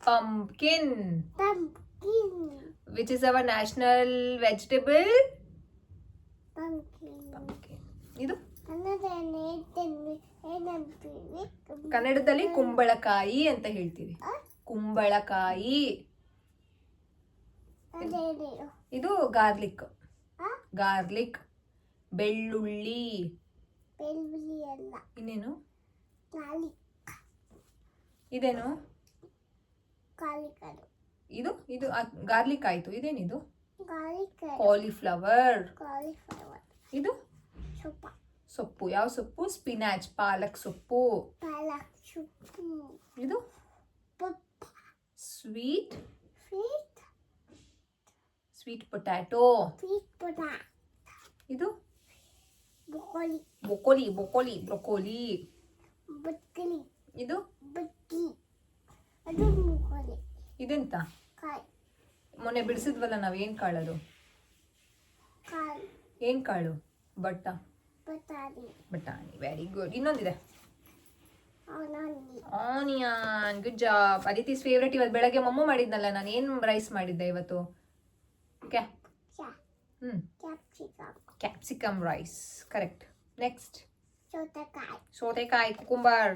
Pumpkin. Which is our national vegetable ಇದು? ಕನ್ನಡದಲ್ಲಿ ಕುಂಬಳಕಾಯಿ. ಅಂತ ಹೇಳ್ತೀವಿ ಕುಂಬಳಕಾಯಿ. ಇದು ಗಾರ್ಲಿಕ್? ಗಾರ್ಲಿಕ್. ಬೆಳ್ಳುಳ್ಳಿ. ಬೆಳ್ಳುಳ್ಳಿ ಅಲ್ಲ ಇನ್ನೇನು ಇದೇನು? ಕಾಲಿಕರು ಇದು? ಇದು ಗಾರ್ಲಿಕ್ ಆಯ್ತು. ಇದೇನಿದು? ಕಾಲಿಫ್ಲವರ್. ಕಾಲಿಫ್ಲವರ್. ಇದು? ಸೊಪ್ಪ. ಸೊಪ್ಪು. ಯಾವ ಸೊಪ್ಪು? ಸ್ಪಿನಾಚ್ ಪಾಲಕ್ ಸೊಪ್ಪು. ಪಾಲಕ್ ಸೊಪ್ಪು. ಇದು? Sweet. Sweet. Sweet potato. Sweet potato ಇದು? Broccoli broccoli broccoli broccoli broccoli ಇದು? ಬಟ್ಟಿ ಅದು ಬ್ರೊಕೊಲಿ ಇದೆಂತ? ಕಾಯಿ. ಮೊನ್ನೆ ಬಿಡಿಸಿದ್ವಲ್ಲ ನಾವು ಏನು ಕಾಳು ಅದು ಕಾಯಿ. ಏನು ಕಾಳು? ಬಟ್ಟ. ಬಟಾಣಿ. ಬಟಾಣಿ ವೆರಿ ಗುಡ್ ಇನ್ನೊಂದಿದೆ. Onion. Good job Aditi's favourite ಇವತ್ತು ಬೆಳಗ್ಗೆ ಮಮ್ಮು ಮಾಡಿದ್ನಲ್ಲ ನಾನು ಏನು ರೈಸ್ ಮಾಡಿದ್ದೆ ಇವತ್ತು? ಓಕೆ ಹ್ಞೂ capsicum. Capsicum rice correct next ಸೌತೆಕಾಯಿ. ಸೌತೆಕಾಯಿ ಕುಕುಂಬರ್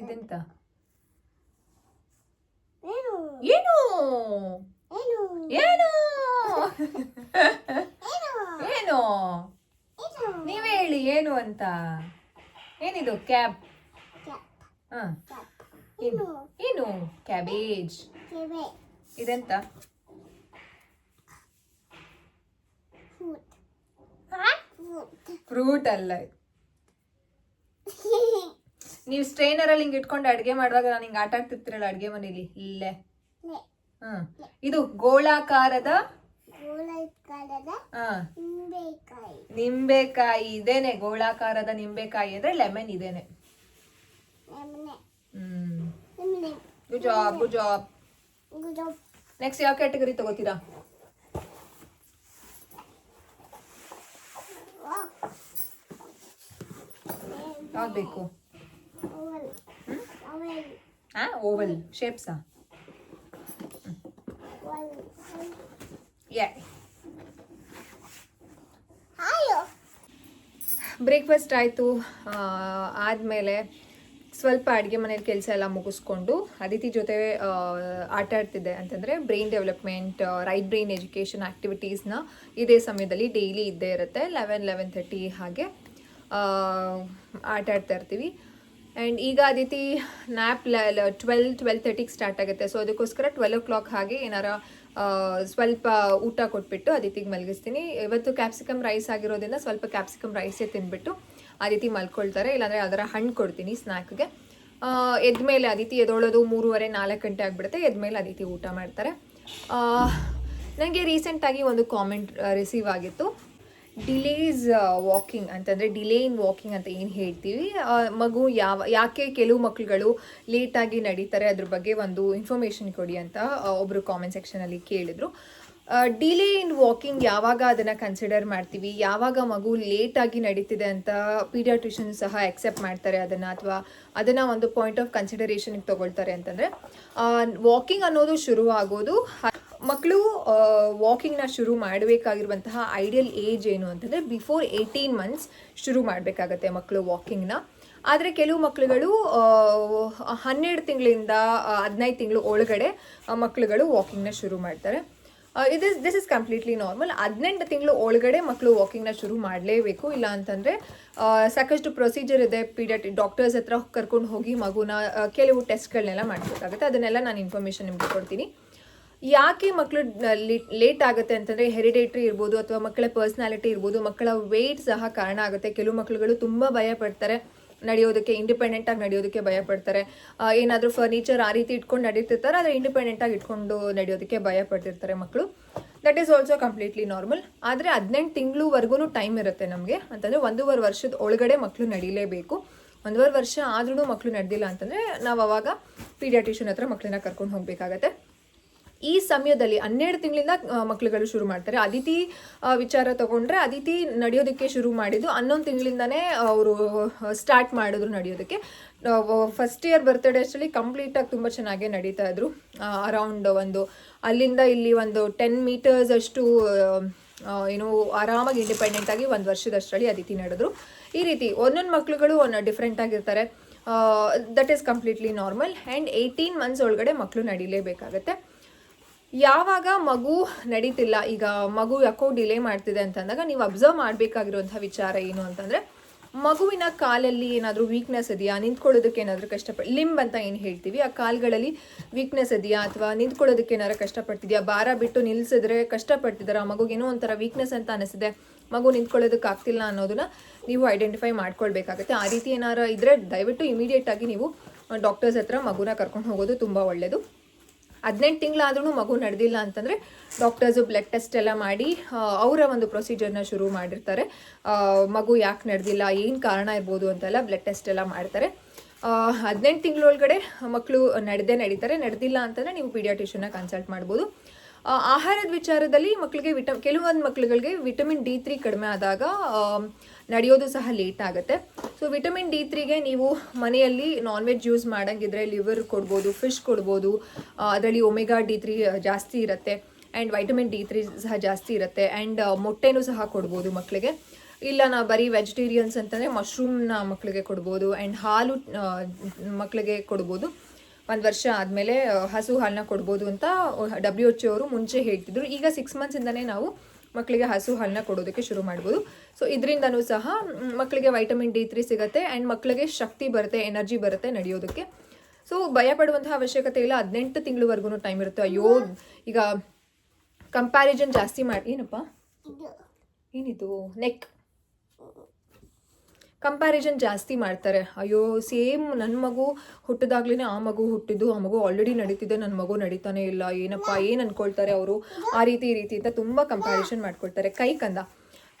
ಇದೆಂತ? ಏನು? ಏನು? ಏನು? ಏನು? ನೀವೇ ಹೇಳಿ ಏನು ಅಂತ. ಏನಿದು? ಕ್ಯಾಬ್ ಹಾಂ. ಏನು? ಏನು? ಕ್ಯಾಬೇಜ್ ಇದೆಂತ? ಫ್ರೂಟ್ ಅಲ್ಲ. ನೀವು ಸ್ಟ್ರೈನರ್ ಅಲ್ಲಿ ಹಿಂಗೆ ಇಟ್ಕೊಂಡು ಅಡುಗೆ ಮಾಡುವಾಗ ನಾನು ಹಿಂಗೆ ಆಟ ಆಡ್ತಿರ್ತೀರಲ್ಲ ಅಡುಗೆ ಮನೇಲಿ? ಇಲ್ಲೇ. ಹ್ಮ್ ಇದು ಗೋಳಾಕಾರದ? ನಿಂಬೆಕಾಯಿ. ಇದೇನೆ ಗೋಳಾಕಾರದ ನಿಂಬೆಕಾಯಿ ಅಂದ್ರೆ ಲೆಮನ್ ಇದೇನೆ. ಹ್ಮ್. Good job good job good job next ಯಾವ ಕ್ಯಾಟಗರಿ ತಗೋತೀರಾ? ಯಾವ್ದು ಬೇಕು ಹಾ ಓವಲ್ ಶೇಪ್ಸಾ? ಯಾ ಬ್ರೇಕ್ಫಾಸ್ಟ್ ಆಯಿತು. ಆದಮೇಲೆ ಸ್ವಲ್ಪ ಅಡುಗೆ ಮನೇಲಿ ಕೆಲಸ ಎಲ್ಲ ಮುಗಿಸ್ಕೊಂಡು ಅದಿತಿ ಜೊತೆ ಆಟ ಆಡ್ತಿದ್ದೆ ಅಂತಂದರೆ brain development right brain education ಆ್ಯಕ್ಟಿವಿಟೀಸ್ನ ಇದೇ ಸಮಯದಲ್ಲಿ ಡೈಲಿ ಇದ್ದೇ ಇರುತ್ತೆ ಲೆವೆನ್ ಲೆವೆನ್ ತರ್ಟಿ ಹಾಗೆ ಆಟ ಆಡ್ತಾ ಇರ್ತೀವಿ. ಆ್ಯಂಡ್ ಈಗ ಅದಿತಿ ನ್ಯಾಪ್ ಟ್ವೆಲ್ ಟ್ವೆಲ್ ತರ್ಟಿಗೆ ಸ್ಟಾರ್ಟ್ ಆಗುತ್ತೆ. ಸೊ ಅದಕ್ಕೋಸ್ಕರ ಟ್ವೆಲ್ ಓ ಕ್ಲಾಕ್ ಹಾಗೆ ಏನಾರ ಸ್ವಲ್ಪ ಊಟ ಕೊಟ್ಬಿಟ್ಟು ಅದಿತಿಗೆ ಮಲಗಿಸ್ತೀನಿ. ಇವತ್ತು ಕ್ಯಾಪ್ಸಿಕಮ್ ರೈಸ್ ಆಗಿರೋದ್ರಿಂದ ಸ್ವಲ್ಪ ಕ್ಯಾಪ್ಸಿಕಮ್ ರೈಸೇ ತಿಂದ್ಬಿಟ್ಟು ಅದಿತಿ ಮಲ್ಕೊಳ್ತಾರೆ. ಇಲ್ಲಾಂದರೆ ಅದರ ಹಣ್ಣು ಕೊಡ್ತೀನಿ ಸ್ನ್ಯಾಕ್ಗೆ ಎದ್ಮೇಲೆ ಅದಿತಿ ಎದೊಳೋದು ಮೂರುವರೆ, ನಾಲ್ಕು ಗಂಟೆ ಆಗಿಬಿಡುತ್ತೆ. ಎದ್ಮೇಲೆ ಅದಿತಿ ಊಟ ಮಾಡ್ತಾರೆ. ನನಗೆ ರೀಸೆಂಟಾಗಿ ಒಂದು ಕಾಮೆಂಟ್ ರಿಸೀವ್ ಆಗಿತ್ತು. ಡಿಲೇಸ್ ವಾಕಿಂಗ್ ಅಂತಂದರೆ ಡಿಲೇ ಇನ್ ವಾಕಿಂಗ್ ಅಂತ ಏನು ಹೇಳ್ತೀವಿ? ಮಗು ಯಾವ, ಯಾಕೆ ಕೆಲವು ಮಕ್ಕಳುಗಳು ಲೇಟಾಗಿ ನಡೀತಾರೆ ಅದ್ರ ಬಗ್ಗೆ ಒಂದು ಇನ್ಫಾರ್ಮೇಷನ್ ಕೊಡಿ ಅಂತ ಒಬ್ಬರು ಕಾಮೆಂಟ್ ಸೆಕ್ಷನಲ್ಲಿ ಕೇಳಿದರು. ಡಿಲೇ ಇನ್ ವಾಕಿಂಗ್ ಯಾವಾಗ ಅದನ್ನು ಕನ್ಸಿಡರ್ ಮಾಡ್ತೀವಿ? ಯಾವಾಗ ಮಗು ಲೇಟಾಗಿ ನಡೀತಿದೆ ಅಂತ ಪೀಡಿಯಾಟ್ರಿಷನ್ ಸಹ ಎಕ್ಸೆಪ್ಟ್ ಮಾಡ್ತಾರೆ ಅದನ್ನು ಅಥವಾ ಅದನ್ನು ಒಂದು ಪಾಯಿಂಟ್ ಆಫ್ ಕನ್ಸಿಡರೇಷನ್ಗೆ ತೊಗೊಳ್ತಾರೆ ಅಂತಂದರೆ ವಾಕಿಂಗ್ ಅನ್ನೋದು ಶುರು ಆಗೋದು ಹ- ಮಕ್ಕಳು ವಾಕಿಂಗ್ನ ಶುರು ಮಾಡಬೇಕಾಗಿರುವಂತಹ ಐಡಿಯಲ್ ಏಜ್ ಏನು ಅಂತಂದರೆ ಬಿಫೋರ್ ಏಯ್ಟೀನ್ ಮಂತ್ಸ್ ಶುರು ಮಾಡಬೇಕಾಗತ್ತೆ ಮಕ್ಕಳು ವಾಕಿಂಗ್ನ ಆದರೆ ಕೆಲವು ಮಕ್ಕಳುಗಳು ಹನ್ನೆರಡು ತಿಂಗಳಿಂದ ಹದಿನೈದು ತಿಂಗಳು ಒಳಗಡೆ ಮಕ್ಕಳುಗಳು ವಾಕಿಂಗ್ನ ಶುರು ಮಾಡ್ತಾರೆ. ಇದು ದಿಸ್ ಇಸ್ ಕಂಪ್ಲೀಟ್ಲಿ ನಾರ್ಮಲ್ ಹದಿನೆಂಟು ತಿಂಗಳು ಒಳಗಡೆ ಮಕ್ಕಳು ವಾಕಿಂಗ್ನ ಶುರು ಮಾಡಲೇಬೇಕು. ಇಲ್ಲ ಅಂತಂದರೆ ಸಾಕಷ್ಟು ಪ್ರೊಸೀಜರ್ ಇದೆ. ಪೀಡಿಯಾಟಿ ಡಾಕ್ಟರ್ಸ್ ಹತ್ರ ಕರ್ಕೊಂಡು ಹೋಗಿ ಮಗುನ ಕೆಲವು ಟೆಸ್ಟ್ಗಳನ್ನೆಲ್ಲ ಮಾಡಬೇಕಾಗುತ್ತೆ. ಅದನ್ನೆಲ್ಲ ನಾನು ಇನ್ಫಾರ್ಮೇಷನ್ ನಿಮಗೆ ಕೊಡ್ತೀನಿ. ಯಾಕೆ ಮಕ್ಕಳು ಲೇಟ್ ಆಗುತ್ತೆ ಅಂತಂದರೆ ಹೆರಿಡೇಟ್ರಿ ಇರ್ಬೋದು ಅಥವಾ ಮಕ್ಕಳ ಪರ್ಸ್ನಾಲಿಟಿ ಇರ್ಬೋದು, ಮಕ್ಕಳ ವೆಯ್ಟ್ ಸಹ ಕಾರಣ ಆಗುತ್ತೆ. ಕೆಲವು ಮಕ್ಕಳುಗಳು ತುಂಬ ಭಯ ಪಡ್ತಾರೆ ನಡೆಯೋದಕ್ಕೆ ಇಂಡಿಪೆಂಡೆಂಟ್ ಆಗಿ ನಡೆಯೋದಕ್ಕೆ ಭಯ ಪಡ್ತಾರೆ ಏನಾದರೂ ಫರ್ನಿಚರ್ ಆ ರೀತಿ ಇಟ್ಕೊಂಡು ನಡೀತಿರ್ತಾರೆ, ಆದರೆ ಇಂಡಿಪೆಂಡೆಂಟ್ ಆಗಿ ಇಟ್ಕೊಂಡು ನಡೆಯೋದಕ್ಕೆ ಭಯ ಪಡ್ತಿರ್ತಾರೆ ಮಕ್ಕಳು that is also completely normal ಆದರೆ ಹದಿನೆಂಟು ತಿಂಗಳವರೆಗೂ ಟೈಮ್ ಇರುತ್ತೆ ನಮಗೆ. ಅಂತಂದರೆ ಒಂದೂವರೆ ವರ್ಷದ ಒಳಗಡೆ ಮಕ್ಕಳು ನಡೀಲೇಬೇಕು. ಒಂದೂವರೆ ವರ್ಷ ಆದ್ರೂ ಮಕ್ಕಳು ನಡೆದಿಲ್ಲ ಅಂತಂದರೆ ನಾವು ಅವಾಗ ಪೀಡಿಯಾಟ್ರಿಷನ್ ಹತ್ರ ಮಕ್ಕಳನ್ನ ಕರ್ಕೊಂಡು ಹೋಗಬೇಕಾಗತ್ತೆ. ಈ ಸಮಯದಲ್ಲಿ ಹನ್ನೆರಡು ತಿಂಗಳಿಂದ ಮಕ್ಕಳುಗಳು ಶುರು ಮಾಡ್ತಾರೆ. ಅದಿತಿ ವಿಚಾರ ತಗೊಂಡ್ರೆ ಅದಿತಿ ನಡೆಯೋದಕ್ಕೆ ಶುರು ಮಾಡಿದ್ದು, ಹನ್ನೊಂದು ತಿಂಗಳಿಂದನೇ ಅವರು ಸ್ಟಾರ್ಟ್ ಮಾಡಿದ್ರು ನಡೆಯೋದಕ್ಕೆ. ಫಸ್ಟ್ ಇಯರ್ ಬರ್ತ್ಡೇ ಅಷ್ಟರಲ್ಲಿ ಕಂಪ್ಲೀಟಾಗಿ ತುಂಬ ಚೆನ್ನಾಗೇ ನಡೀತಾ ಇದ್ರು. ಅರೌಂಡ್ ಒಂದು, ಅಲ್ಲಿಂದ ಇಲ್ಲಿ ಒಂದು ಟೆನ್ ಮೀಟರ್ಸ್ ಅಷ್ಟು ಏನು ಆರಾಮಾಗಿ ಇಂಡಿಪೆಂಡೆಂಟ್ ಆಗಿ ಒಂದು ವರ್ಷದಷ್ಟರಲ್ಲಿ ಅದಿತಿ ನಡೆದ್ರು. ಈ ರೀತಿ ಒಂದೊಂದು ಮಕ್ಕಳುಗಳು ಒಂದು ಡಿಫ್ರೆಂಟ್ ಆಗಿರ್ತಾರೆ. That is completely normal and eighteen months ಒಳಗಡೆ ಮಕ್ಕಳು ನಡೀಲೇಬೇಕಾಗತ್ತೆ. ಯಾವಾಗ ಮಗು ನಡೀತಿಲ್ಲ, ಈಗ ಮಗು ಯಾಕೋ ಡಿಲೇ ಮಾಡ್ತಿದೆ ಅಂತಂದಾಗ ನೀವು ಅಬ್ಸರ್ವ್ ಮಾಡಬೇಕಾಗಿರುವಂಥ ವಿಚಾರ ಏನು ಅಂತಂದರೆ, ಮಗುವಿನ ಕಾಲಲ್ಲಿ ಏನಾದರೂ ವೀಕ್ನೆಸ್ ಇದೆಯಾ? ನಿಂತ್ಕೊಳ್ಳೋದಕ್ಕೆ ಏನಾದರೂ ಕಷ್ಟಪಟ್ಟು ಲಿಂಬ್ ಅಂತ ಏನು ಹೇಳ್ತೀವಿ? ಆ ಕಾಲ್ಗಳಲ್ಲಿ ವೀಕ್ನೆಸ್ ಇದೆಯಾ? ಅಥವಾ ನಿಂತ್ಕೊಳ್ಳೋದಕ್ಕೆ ಏನಾದ್ರು ಕಷ್ಟಪಡ್ತಿದ್ಯಾ? ಭಾರ ಬಿಟ್ಟು ನಿಲ್ಲಿಸಿದ್ರೆ ಕಷ್ಟಪಡ್ತಿದ್ದಾರೆ ಆ ಮಗುಗೆ ಏನೋ ಒಂಥರ ವೀಕ್ನೆಸ್ ಅಂತ ಅನಿಸಿದೆ ಮಗು ನಿಂತ್ಕೊಳ್ಳೋದಕ್ಕೆ ಆಗ್ತಿಲ್ಲ ಅನ್ನೋದನ್ನ ನೀವು ಐಡೆಂಟಿಫೈ ಮಾಡ್ಕೊಳ್ಬೇಕಾಗುತ್ತೆ. ಆ ರೀತಿ ಏನಾರು ಇದ್ರೆ ದಯವಿಟ್ಟು ಇಮಿಡಿಯೇಟ್ ಆಗಿ ನೀವು ಡಾಕ್ಟರ್ಸ್ ಹತ್ರ ಮಗುನ ಕರ್ಕೊಂಡು ಹೋಗೋದು ತುಂಬ ಒಳ್ಳೆಯದು ಹದಿನೆಂಟು ತಿಂಗಳಾದ್ರೂ ಮಗು ನಡೆದಿಲ್ಲ ಅಂತಂದರೆ ಡಾಕ್ಟರ್ಸು ಬ್ಲಡ್ ಟೆಸ್ಟ್ ಎಲ್ಲ ಮಾಡಿ ಅವರ ಒಂದು ಪ್ರೊಸೀಜರ್ನ ಶುರು ಮಾಡಿರ್ತಾರೆ. ಮಗು ಯಾಕೆ ನಡೆದಿಲ್ಲ, ಏನು ಕಾರಣ ಇರ್ಬೋದು ಅಂತೆಲ್ಲ ಬ್ಲಡ್ ಟೆಸ್ಟ್ ಎಲ್ಲ ಮಾಡ್ತಾರೆ. ಹದಿನೆಂಟು ತಿಂಗಳೊಳಗಡೆ ಮಕ್ಕಳು ನಡೆದೇ ನಡೀತಾರೆ. ನಡೆದಿಲ್ಲ ಅಂತಂದರೆ ನೀವು ಪೀಡಿಯಾಟ್ರಿಷನ್ನ ಕನ್ಸಲ್ಟ್ ಮಾಡ್ಬೋದು. ಆಹಾರದ ವಿಚಾರದಲ್ಲಿ ಮಕ್ಕಳಿಗೆ ವಿಟ, ಕೆಲವೊಂದು ಮಕ್ಕಳುಗಳಿಗೆ ವಿಟಮಿನ್ ಡಿ ತ್ರೀ ಕಡಿಮೆ ಆದಾಗ ನಡೆಯೋದು ಸಹ ಲೇಟ್ ಆಗುತ್ತೆ. ಸೊ ವಿಟಮಿನ್ ಡಿ ತ್ರೀಗೆ ನೀವು ಮನೆಯಲ್ಲಿ ನಾನ್ ವೆಜ್ ಯೂಸ್ ಮಾಡಂಗಿದ್ರೆ ಲಿವರ್ ಕೊಡ್ಬೋದು ಫಿಶ್ ಕೊಡ್ಬೋದು ಅದರಲ್ಲಿ ಒಮೆಗಾ ಡಿ ತ್ರೀ ಜಾಸ್ತಿ ಇರುತ್ತೆ. ಆ್ಯಂಡ್ ವೈಟಮಿನ್ ಡಿ ತ್ರೀ ಸಹ ಜಾಸ್ತಿ ಇರುತ್ತೆ. ಆ್ಯಂಡ್ ಮೊಟ್ಟೆನೂ ಸಹ ಕೊಡ್ಬೋದು ಮಕ್ಕಳಿಗೆ ಇಲ್ಲ, ನಾ ಬರೀ ವೆಜಿಟೇರಿಯನ್ಸ್ ಅಂತಂದರೆ ಮಶ್ರೂಮ್ನ ಮಕ್ಕಳಿಗೆ ಕೊಡ್ಬೋದು. ಆ್ಯಂಡ್ ಹಾಲು ಮಕ್ಕಳಿಗೆ ಕೊಡ್ಬೋದು. ಒಂದು ವರ್ಷ ಆದಮೇಲೆ ಹಸು ಹಾಲನ್ನ ಕೊಡ್ಬೋದು ಅಂತ ಡಬ್ಲ್ಯೂ ಎಚ್ ಅವರು ಮುಂಚೆ ಹೇಳ್ತಿದ್ರು. ಈಗ ಸಿಕ್ಸ್ ಮಂತ್ಸಿಂದನೇ ನಾವು ಮಕ್ಕಳಿಗೆ ಹಸು ಹಾಲನ್ನ ಕೊಡೋದಕ್ಕೆ ಶುರು ಮಾಡ್ಬೋದು. ಸೊ ಇದರಿಂದನೂ ಸಹ ಮಕ್ಕಳಿಗೆ ವೈಟಮಿನ್ ಡಿ ತ್ರೀ ಸಿಗುತ್ತೆ ಆ್ಯಂಡ್ ಮಕ್ಕಳಿಗೆ ಶಕ್ತಿ ಬರುತ್ತೆ ಎನರ್ಜಿ ಬರುತ್ತೆ ನಡೆಯೋದಕ್ಕೆ. ಸೊ ಭಯ ಪಡುವಂತಹ ಅವಶ್ಯಕತೆ ಇಲ್ಲ. ಹದಿನೆಂಟು ತಿಂಗಳವರೆಗೂ ಟೈಮ್ ಇರುತ್ತೆ. ಅಯ್ಯೋ ಈಗ ಕಂಪ್ಯಾರಿಸನ್ ಜಾಸ್ತಿ ಮಾಡಿ ಏನಪ್ಪ? ಏನಿದು? ನೆಕ್ ಕಂಪ್ಯಾರಿಸನ್ ಜಾಸ್ತಿ ಮಾಡ್ತಾರೆ. ಅಯ್ಯೋ ಸೇಮ್ ನನ್ನ ಮಗು ಹುಟ್ಟಿದಾಗ್ಲೇ ಆ ಮಗು ಹುಟ್ಟಿದ್ದು, ಆ ಮಗು ಆಲ್ರೆಡಿ ನಡೀತಿದೆ ನನ್ನ ಮಗು ನಡೀತಾನೆ ಇಲ್ಲ, ಏನಪ್ಪ, ಏನು ಅನ್ಕೊಳ್ತಾರೆ ಅವರು? ಆ ರೀತಿ, ಈ ರೀತಿ ಅಂತ ತುಂಬ ಕಂಪ್ಯಾರಿಸನ್ ಮಾಡ್ಕೊಳ್ತಾರೆ. ಕೈ ಕಂದ.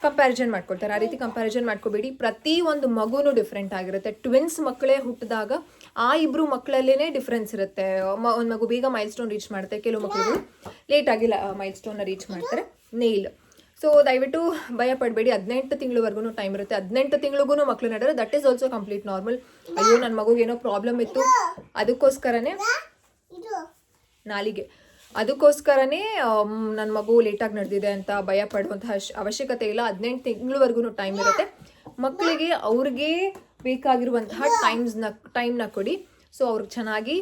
ಕಂಪ್ಯಾರಿಸನ್ ಮಾಡ್ಕೊಳ್ತಾರೆ. ಆ ರೀತಿ ಕಂಪ್ಯಾರಿಸನ್ ಮಾಡ್ಕೋಬೇಡಿ. ಪ್ರತಿ ಒಂದು ಮಗುನೂ ಡಿಫ್ರೆಂಟ್ ಆಗಿರುತ್ತೆ. ಟ್ವಿನ್ಸ್ ಮಕ್ಕಳೇ ಹುಟ್ಟಿದಾಗ ಆ ಇಬ್ಬರು ಮಕ್ಕಳಲ್ಲೇ ಡಿಫ್ರೆನ್ಸ್ ಇರುತ್ತೆ. ಒಂದು ಮಗು ಬೇಗ ಮೈಲ್ ಸ್ಟೋನ್ ರೀಚ್ ಮಾಡುತ್ತೆ. ಕೆಲವು ಮಕ್ಕಳು ಲೇಟ್ ಆಗಿಲ್ಲ ಮೈಲ್ ಸ್ಟೋನ್ನ ರೀಚ್ ಮಾಡ್ತಾರೆ. ನೇಲ್ ಸೊ ದಯವಿಟ್ಟು ಭಯ ಪಡಬೇಡಿ ಹದಿನೆಂಟು ತಿಂಗಳವರೆಗೂ ಟೈಮ್ ಇರುತ್ತೆ. ಹದಿನೆಂಟು ತಿಂಗಳಿಗೂ ಮಕ್ಕಳು ನಡೆದ್ರೆ that is also complete normal ಅಯ್ಯೋ ನನ್ನ ಮಗುಗೆ ಏನೋ ಪ್ರಾಬ್ಲಮ್ ಇತ್ತು. ಅದಕ್ಕೋಸ್ಕರನೇ ನಾಲಿಗೆ. ಅದಕ್ಕೋಸ್ಕರನೇ ನನ್ನ ಮಗು ಲೇಟಾಗಿ ನಡೆದಿದೆ ಅಂತ ಭಯ ಪಡುವಂತಹ ಅವಶ್ಯಕತೆ ಇಲ್ಲ. ಹದಿನೆಂಟು ತಿಂಗಳವರೆಗೂ ಟೈಮ್ ಇರುತ್ತೆ. ಮಕ್ಕಳಿಗೆ ಅವ್ರಿಗೆ ಬೇಕಾಗಿರುವಂತಹ ಟೈಮ್ಸ್ನ ಟೈಮ್ನ ಕೊಡಿ. ಸೊ ಅವ್ರಿಗೆ ಚೆನ್ನಾಗಿ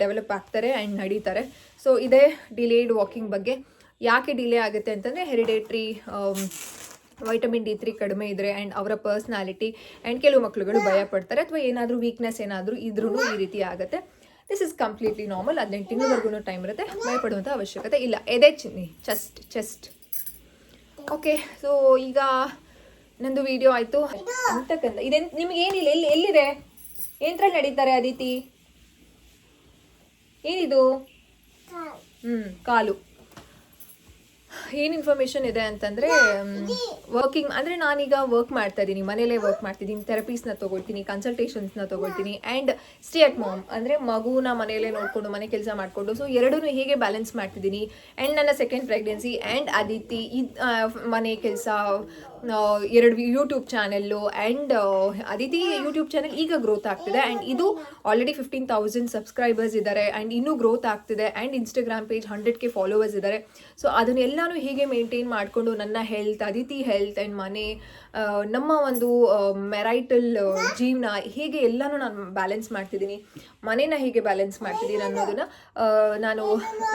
ಡೆವಲಪ್ ಆಗ್ತಾರೆ ಆ್ಯಂಡ್ ನಡೀತಾರೆ. ಸೊ ಇದೇ ಡಿಲೇಡ್ ವಾಕಿಂಗ್ ಬಗ್ಗೆ. ಯಾಕೆ ಡಿಲೇ ಆಗುತ್ತೆ ಅಂತಂದರೆ ಹೆರಿಡೇಟ್ರಿ ವೈಟಮಿನ್ ಡಿ ತ್ರೀ ಕಡಿಮೆ ಇದ್ರೆ ಆ್ಯಂಡ್ ಅವರ ಪರ್ಸ್ನಾಲಿಟಿ ಆ್ಯಂಡ್ ಕೆಲವು ಮಕ್ಕಳುಗಳು ಭಯ ಪಡ್ತಾರೆ ಅಥವಾ ಏನಾದರೂ ವೀಕ್ನೆಸ್ ಏನಾದರೂ ಇದ್ರೂ ಈ ರೀತಿ ಆಗುತ್ತೆ. ದಿಸ್ ಇಸ್ ಕಂಪ್ಲೀಟ್ಲಿ ನಾರ್ಮಲ್ ಹದಿನೆಂಟು ತಿಂಗಳವರೆಗೂ ಟೈಮ್ ಇರುತ್ತೆ. ಭಯಪಡುವಂಥ ಅವಶ್ಯಕತೆ ಇಲ್ಲ. ಎದೆ ಚಿನ್ನಿ ಚೆಸ್ಟ್ ಚೆಸ್ಟ್ ಓಕೆ ಸೊ ಈಗ ನಂದು ವಿಡಿಯೋ ಆಯಿತು. ಅಂತಕ್ಕಂಥ ಇದೆ ನಿಮ್ಗೆ ಏನಿಲ್ಲ ಎಲ್ಲಿ ಎಲ್ಲಿದೆ? ಏನ್ರಲ್ಲಿ ನಡೀತಾರೆ ಅದಿತಿ ಏನಿದು? ಹ್ಞೂ ಕಾಲು. ಏನು ಇನ್ಫಾರ್ಮೇಷನ್ ಇದೆ ಅಂತಂದರೆ ವರ್ಕಿಂಗ್ ಅಂದರೆ ನಾನೀಗ ವರ್ಕ್ ಮಾಡ್ತಾ ಇದ್ದೀನಿ. ಮನೇಲೇ ವರ್ಕ್ ಮಾಡ್ತಿದ್ದೀನಿ. ಥೆರಪೀಸ್ನ ತೊಗೊಳ್ತೀನಿ ಕನ್ಸಲ್ಟೇಷನ್ಸ್ನ ತೊಗೊಳ್ತೀನಿ. ಆ್ಯಂಡ್ ಸ್ಟೇ ಅಟ್ ಮಾಮ್ ಅಂದರೆ ಮಗುನ ಮನೆಯಲ್ಲೇ ನೋಡಿಕೊಂಡು, ಮನೆ ಕೆಲಸ ಮಾಡಿಕೊಂಡು. ಸೊ ಎರಡೂ ಹೇಗೆ ಬ್ಯಾಲೆನ್ಸ್ ಮಾಡ್ತಿದ್ದೀನಿ? ಆ್ಯಂಡ್ ನನ್ನ ಸೆಕೆಂಡ್ ಪ್ರೆಗ್ನೆನ್ಸಿ ಆ್ಯಂಡ್ ಅದಿತಿ ಇದು ಮನೆ ಕೆಲಸ ಎರಡು YouTube channel and Aditi YouTube channel ಈಗ ಗ್ರೋತ್ ಆಗ್ತಿದೆ. ಆ್ಯಂಡ್ ಇದು ಆಲ್ರೆಡಿ ಫಿಫ್ಟೀನ್ ತೌಸಂಡ್ ಸಬ್ಸ್ಕ್ರೈಬರ್ಸ್ ಇದ್ದಾರೆ ಆ್ಯಂಡ್ ಇನ್ನೂ ಗ್ರೋತ್ ಆಗ್ತಿದೆ. And Instagram page hundred K followers ಇದ್ದಾರೆ ಸೊ ಅದನ್ನೆಲ್ಲನೂ ಹೇಗೆ ಮೇಂಟೈನ್ ಮಾಡಿಕೊಂಡು ನನ್ನ ಹೆಲ್ತ್ ಅದಿತಿ ಹೆಲ್ತ್ ಆ್ಯಂಡ್ ಮನೆ ನಮ್ಮ ಒಂದು ಮೆರೈಟಲ್ ಜೀವನ ಹೇಗೆ ಎಲ್ಲನೂ ನಾನು ಬ್ಯಾಲೆನ್ಸ್ ಮಾಡ್ತಿದ್ದೀನಿ. ಮನೇನ ಹೇಗೆ ಬ್ಯಾಲೆನ್ಸ್ ಮಾಡ್ತಿದ್ದೀನಿ ಅನ್ನೋದನ್ನು ನಾನು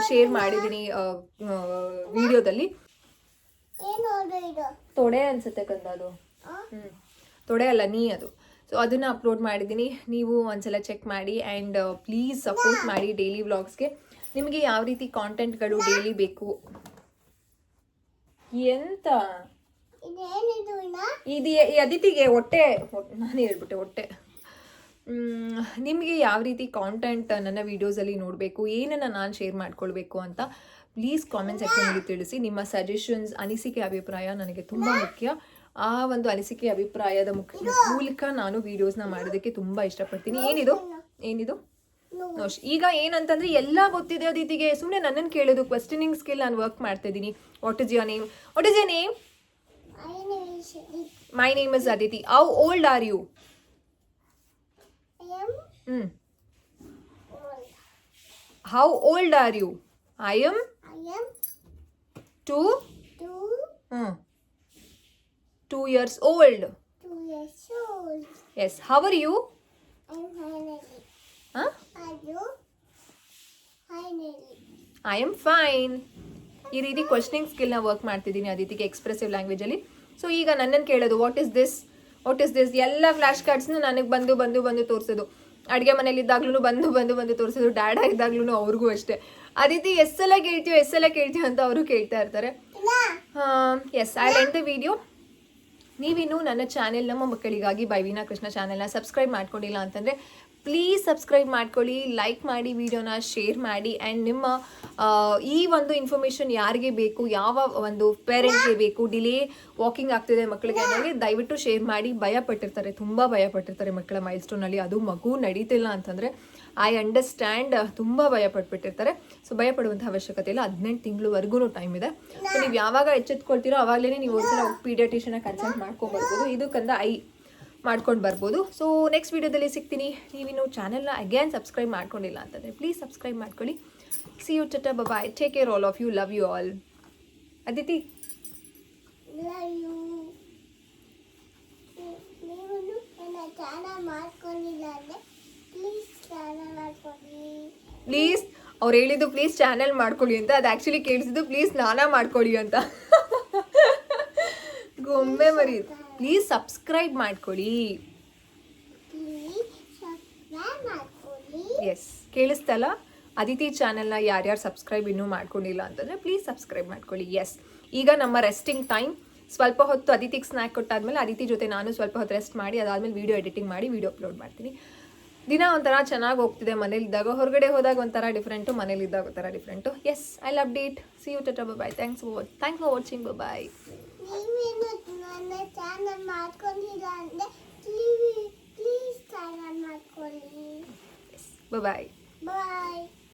ಶೇರ್ ಮಾಡಿದ್ದೀನಿ ವಿಡಿಯೋದಲ್ಲಿ ತೊಡೆ ಅನ್ಸುತ್ತೆ ಕಂದ ಅದು? ಹ್ಞೂ ತೊಡೆ ಅಲ್ಲ ನೀ ಅದು. ಸೊ ಅದನ್ನು ಅಪ್ಲೋಡ್ ಮಾಡಿದ್ದೀನಿ. ನೀವು ಒಂದ್ಸಲ ಚೆಕ್ ಮಾಡಿ ಆ್ಯಂಡ್ ಪ್ಲೀಸ್ ಸಪೋರ್ಟ್ ಮಾಡಿ ಡೈಲಿ ವ್ಲಾಗ್ಸ್ಗೆ ನಿಮಗೆ ಯಾವ ರೀತಿ ಕಾಂಟೆಂಟ್ಗಳು ಡೈಲಿ ಬೇಕು? ಎಂತ? ಇದು ಅದಿತಿಗೆ ಹೊಟ್ಟೆ ನಾನು ಹೇಳ್ಬಿಟ್ಟೆ ಹೊಟ್ಟೆ. ನಿಮಗೆ ಯಾವ ರೀತಿ ಕಾಂಟೆಂಟ್ ನನ್ನ ವೀಡಿಯೋಸಲ್ಲಿ ನೋಡಬೇಕು, ಏನನ್ನು ನಾನು ಶೇರ್ ಮಾಡ್ಕೊಳ್ಬೇಕು ಅಂತ ಪ್ಲೀಸ್ ಕಾಮೆಂಟ್ ಸೆಕ್ಷನಲ್ಲಿ ತಿಳಿಸಿ. ನಿಮ್ಮ ಸಜೆಷನ್ಸ್ ಅನಿಸಿಕೆ ಅಭಿಪ್ರಾಯ ನನಗೆ ತುಂಬ ಮುಖ್ಯ. ಆ ಒಂದು ಅನಿಸಿಕೆ ಅಭಿಪ್ರಾಯದ ಮುಖ್ಯ ಮೂಲಕ ನಾನು ವೀಡಿಯೋಸ್ನ ಮಾಡೋದಕ್ಕೆ ತುಂಬ ಇಷ್ಟಪಡ್ತೀನಿ. ಏನಿದು? ಏನಿದು? ಈಗ ಏನಂತಂದ್ರೆ ಎಲ್ಲ ಗೊತ್ತಿದೆ ಅದಿತಿಗೆ. ಸುಮ್ಮನೆ ನನ್ನನ್ನು ಕೇಳೋದು ಕ್ವೆಶ್ಚನಿಂಗ್ ಸ್ಕಿಲ್ ನಾನು ವರ್ಕ್ ಮಾಡ್ತಾ ಇದ್ದೀನಿ. What is your name what is your name my name is Aditi how old are you ಹ್ಞೂ how old are you I am two am two years old yes how are you I I am fine ಈ ರೀತಿ questioning ಸ್ಕಿಲ್ನ work ಮಾಡ್ತಿದ್ದೀನಿ ಅದಿತಿಗೆ expressive ಲ್ಯಾಂಗ್ವೇಜಲ್ಲಿ so ಈಗ ನನ್ನನ್ನು ಕೇಳೋದು what is this what is this ಎಲ್ಲ flash ಕಾರ್ಡ್ಸ್ನ ನನಗೆ ಬಂದು ಬಂದು ಬಂದು ತೋರಿಸೋದು. ಅಡುಗೆ ಮನೇಲಿದ್ದಾಗ್ಲೂ ಬಂದು ಬಂದು ಬಂದು ತೋರಿಸೋದು. ಡ್ಯಾಡ ಇದ್ದಾಗ್ಲೂ ಅವ್ರಿಗೂ ಅಷ್ಟೇ. ಅದಿತಿ ಎಸ್ಸೆಲ್ಲ ಕೇಳ್ತೀವಿ ಕೇಳ್ತೀಯೋ ಕೇಳ್ತೀವಿ ಅಂತ ಅವರು ಕೇಳ್ತಾ ಇರ್ತಾರೆ. Yes I end the video ನೀವಿನ್ನೂ ನನ್ನ ಚಾನೆಲ್ ನಮ್ಮ ಮಕ್ಕಳಿಗಾಗಿ ಬೈವಿನಾ ಕೃಷ್ಣ ಚಾನೆಲ್ನ ಸಬ್ಸ್ಕ್ರೈಬ್ ಮಾಡ್ಕೊಂಡಿಲ್ಲ ಅಂತಂದರೆ ಪ್ಲೀಸ್ ಸಬ್ಸ್ಕ್ರೈಬ್ ಮಾಡ್ಕೊಳ್ಳಿ ಲೈಕ್ ಮಾಡಿ ವಿಡಿಯೋನ ಶೇರ್ ಮಾಡಿ ಆ್ಯಂಡ್ ನಿಮ್ಮ ಈ ಒಂದು ಇನ್ಫಾರ್ಮೇಷನ್ ಯಾರಿಗೆ ಬೇಕು, ಯಾವ ಒಂದು ಪೇರೆಂಟ್ಸ್ಗೆ ಬೇಕು ಡಿಲೇ ವಾಕಿಂಗ್ ಆಗ್ತಿದೆ ಮಕ್ಕಳಿಗೆ ಅನ್ನೋಗೆ ದಯವಿಟ್ಟು ಶೇರ್ ಮಾಡಿ. ಭಯ ಪಟ್ಟಿರ್ತಾರೆ ತುಂಬ ಭಯ ಪಟ್ಟಿರ್ತಾರೆ ಮಕ್ಕಳ ಮೈಲ್ ಸ್ಟೋನಲ್ಲಿ ಅದು ಮಗು ನಡೀತಿಲ್ಲ ಅಂತಂದರೆ ಐ ಅಂಡರ್ಸ್ಟ್ಯಾಂಡ್ ತುಂಬ ಭಯ ಪಟ್ಬಿಟ್ಟಿರ್ತಾರೆ ಸೊ ಭಯ ಪಡುವಂಥ ಅವಶ್ಯಕತೆ ಇಲ್ಲ. ಹದಿನೆಂಟು ತಿಂಗಳವರೆಗೂ ಟೈಮ್ ಇದೆ. ಸೊ ನೀವು ಯಾವಾಗ ಎಚ್ಚೆತ್ಕೊಳ್ತೀರೋ ಆವಾಗಲೇ ನೀವು ಒಂದ್ಸಲ ಪೀಡಿಯಾಟಿಷನ್ನ ಕನ್ಸಲ್ಟ್ ಮಾಡ್ಕೊಬರ್ಬೋದು ಇದಕ್ಕಂದ ಐ ಮಾಡ್ಕೊಂಡು ಬರ್ಬೋದು. ಸೊ ನೆಕ್ಸ್ಟ್ ವೀಡಿಯೋದಲ್ಲಿ ಸಿಗ್ತೀನಿ. ನೀವಿನ್ನು ಚಾನೆಲ್ನ ಅಗೇನ್ ಸಬ್ಸ್ಕ್ರೈಬ್ ಮಾಡ್ಕೊಂಡಿಲ್ಲ ಅಂತಂದರೆ ಪ್ಲೀಸ್ ಸಬ್ಸ್ಕ್ರೈಬ್ ಮಾಡ್ಕೊಳ್ಳಿ. See you tata bye take care all of you love you all Aditi please ಅವ್ರು ಹೇಳಿದ್ದು ಪ್ಲೀಸ್ ಚಾನೆಲ್ ಮಾಡ್ಕೊಳ್ಳಿ ಅಂತ. ಅದು ಆ್ಯಕ್ಚುಲಿ ಕೇಳಿಸಿದ್ದು ಪ್ಲೀಸ್ ನಾನಾ ಮಾಡ್ಕೊಳ್ಳಿ ಅಂತ. ಗೊಂಬೆ ಮರಿ. ಪ್ಲೀಸ್ ಸಬ್ಸ್ಕ್ರೈಬ್ ಮಾಡ್ಕೊಳ್ಳಿ ಎಸ್ ಕೇಳಿಸ್ತಲ್ಲ? ಅದಿತಿ ಚಾನೆಲ್ನ ಯಾರ್ಯಾರು ಸಬ್ಸ್ಕ್ರೈಬ್ ಇನ್ನೂ ಮಾಡ್ಕೊಂಡಿಲ್ಲ ಅಂತಂದರೆ ಪ್ಲೀಸ್ ಸಬ್ಸ್ಕ್ರೈಬ್ ಮಾಡ್ಕೊಳ್ಳಿ ಎಸ್ ಈಗ ನಮ್ಮ ರೆಸ್ಟಿಂಗ್ ಟೈಮ್ ಸ್ವಲ್ಪ ಹೊತ್ತು ಅದಿತಿಗೆ ಸ್ನ್ಯಾಕ್ ಕೊಟ್ಟಾದ್ಮೇಲೆ ಅದಿತಿ ಜೊತೆ ನಾನು ಸ್ವಲ್ಪ ಹೊತ್ತು ರೆಸ್ಟ್ ಮಾಡಿ ಅದಾದಮೇಲೆ ವೀಡಿಯೋ ಎಡಿಟಿಂಗ್ ಮಾಡಿ ವೀಡಿಯೋ ಅಪ್ಲೋಡ್ ಮಾಡ್ತೀನಿ. ದಿನ ಒಂಥರ ಚೆನ್ನಾಗಿ ಹೋಗ್ತಿದೆ ಮನೇಲಿದ್ದಾಗ. ಹೊರಗಡೆ ಹೋದಾಗ ಒಂಥರ ಡಿಫ್ರೆಂಟು ಮನೇಲಿದ್ದಾಗ ಒಂಥರ different yes I love date see you tata bye thanks for thanks for watching bye ನನ್ನ ಚಾನಲ್ ಮಾಡ್ಕೊಂಡಿಲ್ಲ ಅಂದರೆ ಪ್ಲೀಸ್ ಚಾನಲ್ ಮಾಡ್ಕೊಳ್ಳಿ. ಬಾಯ್ ಬಾಯ್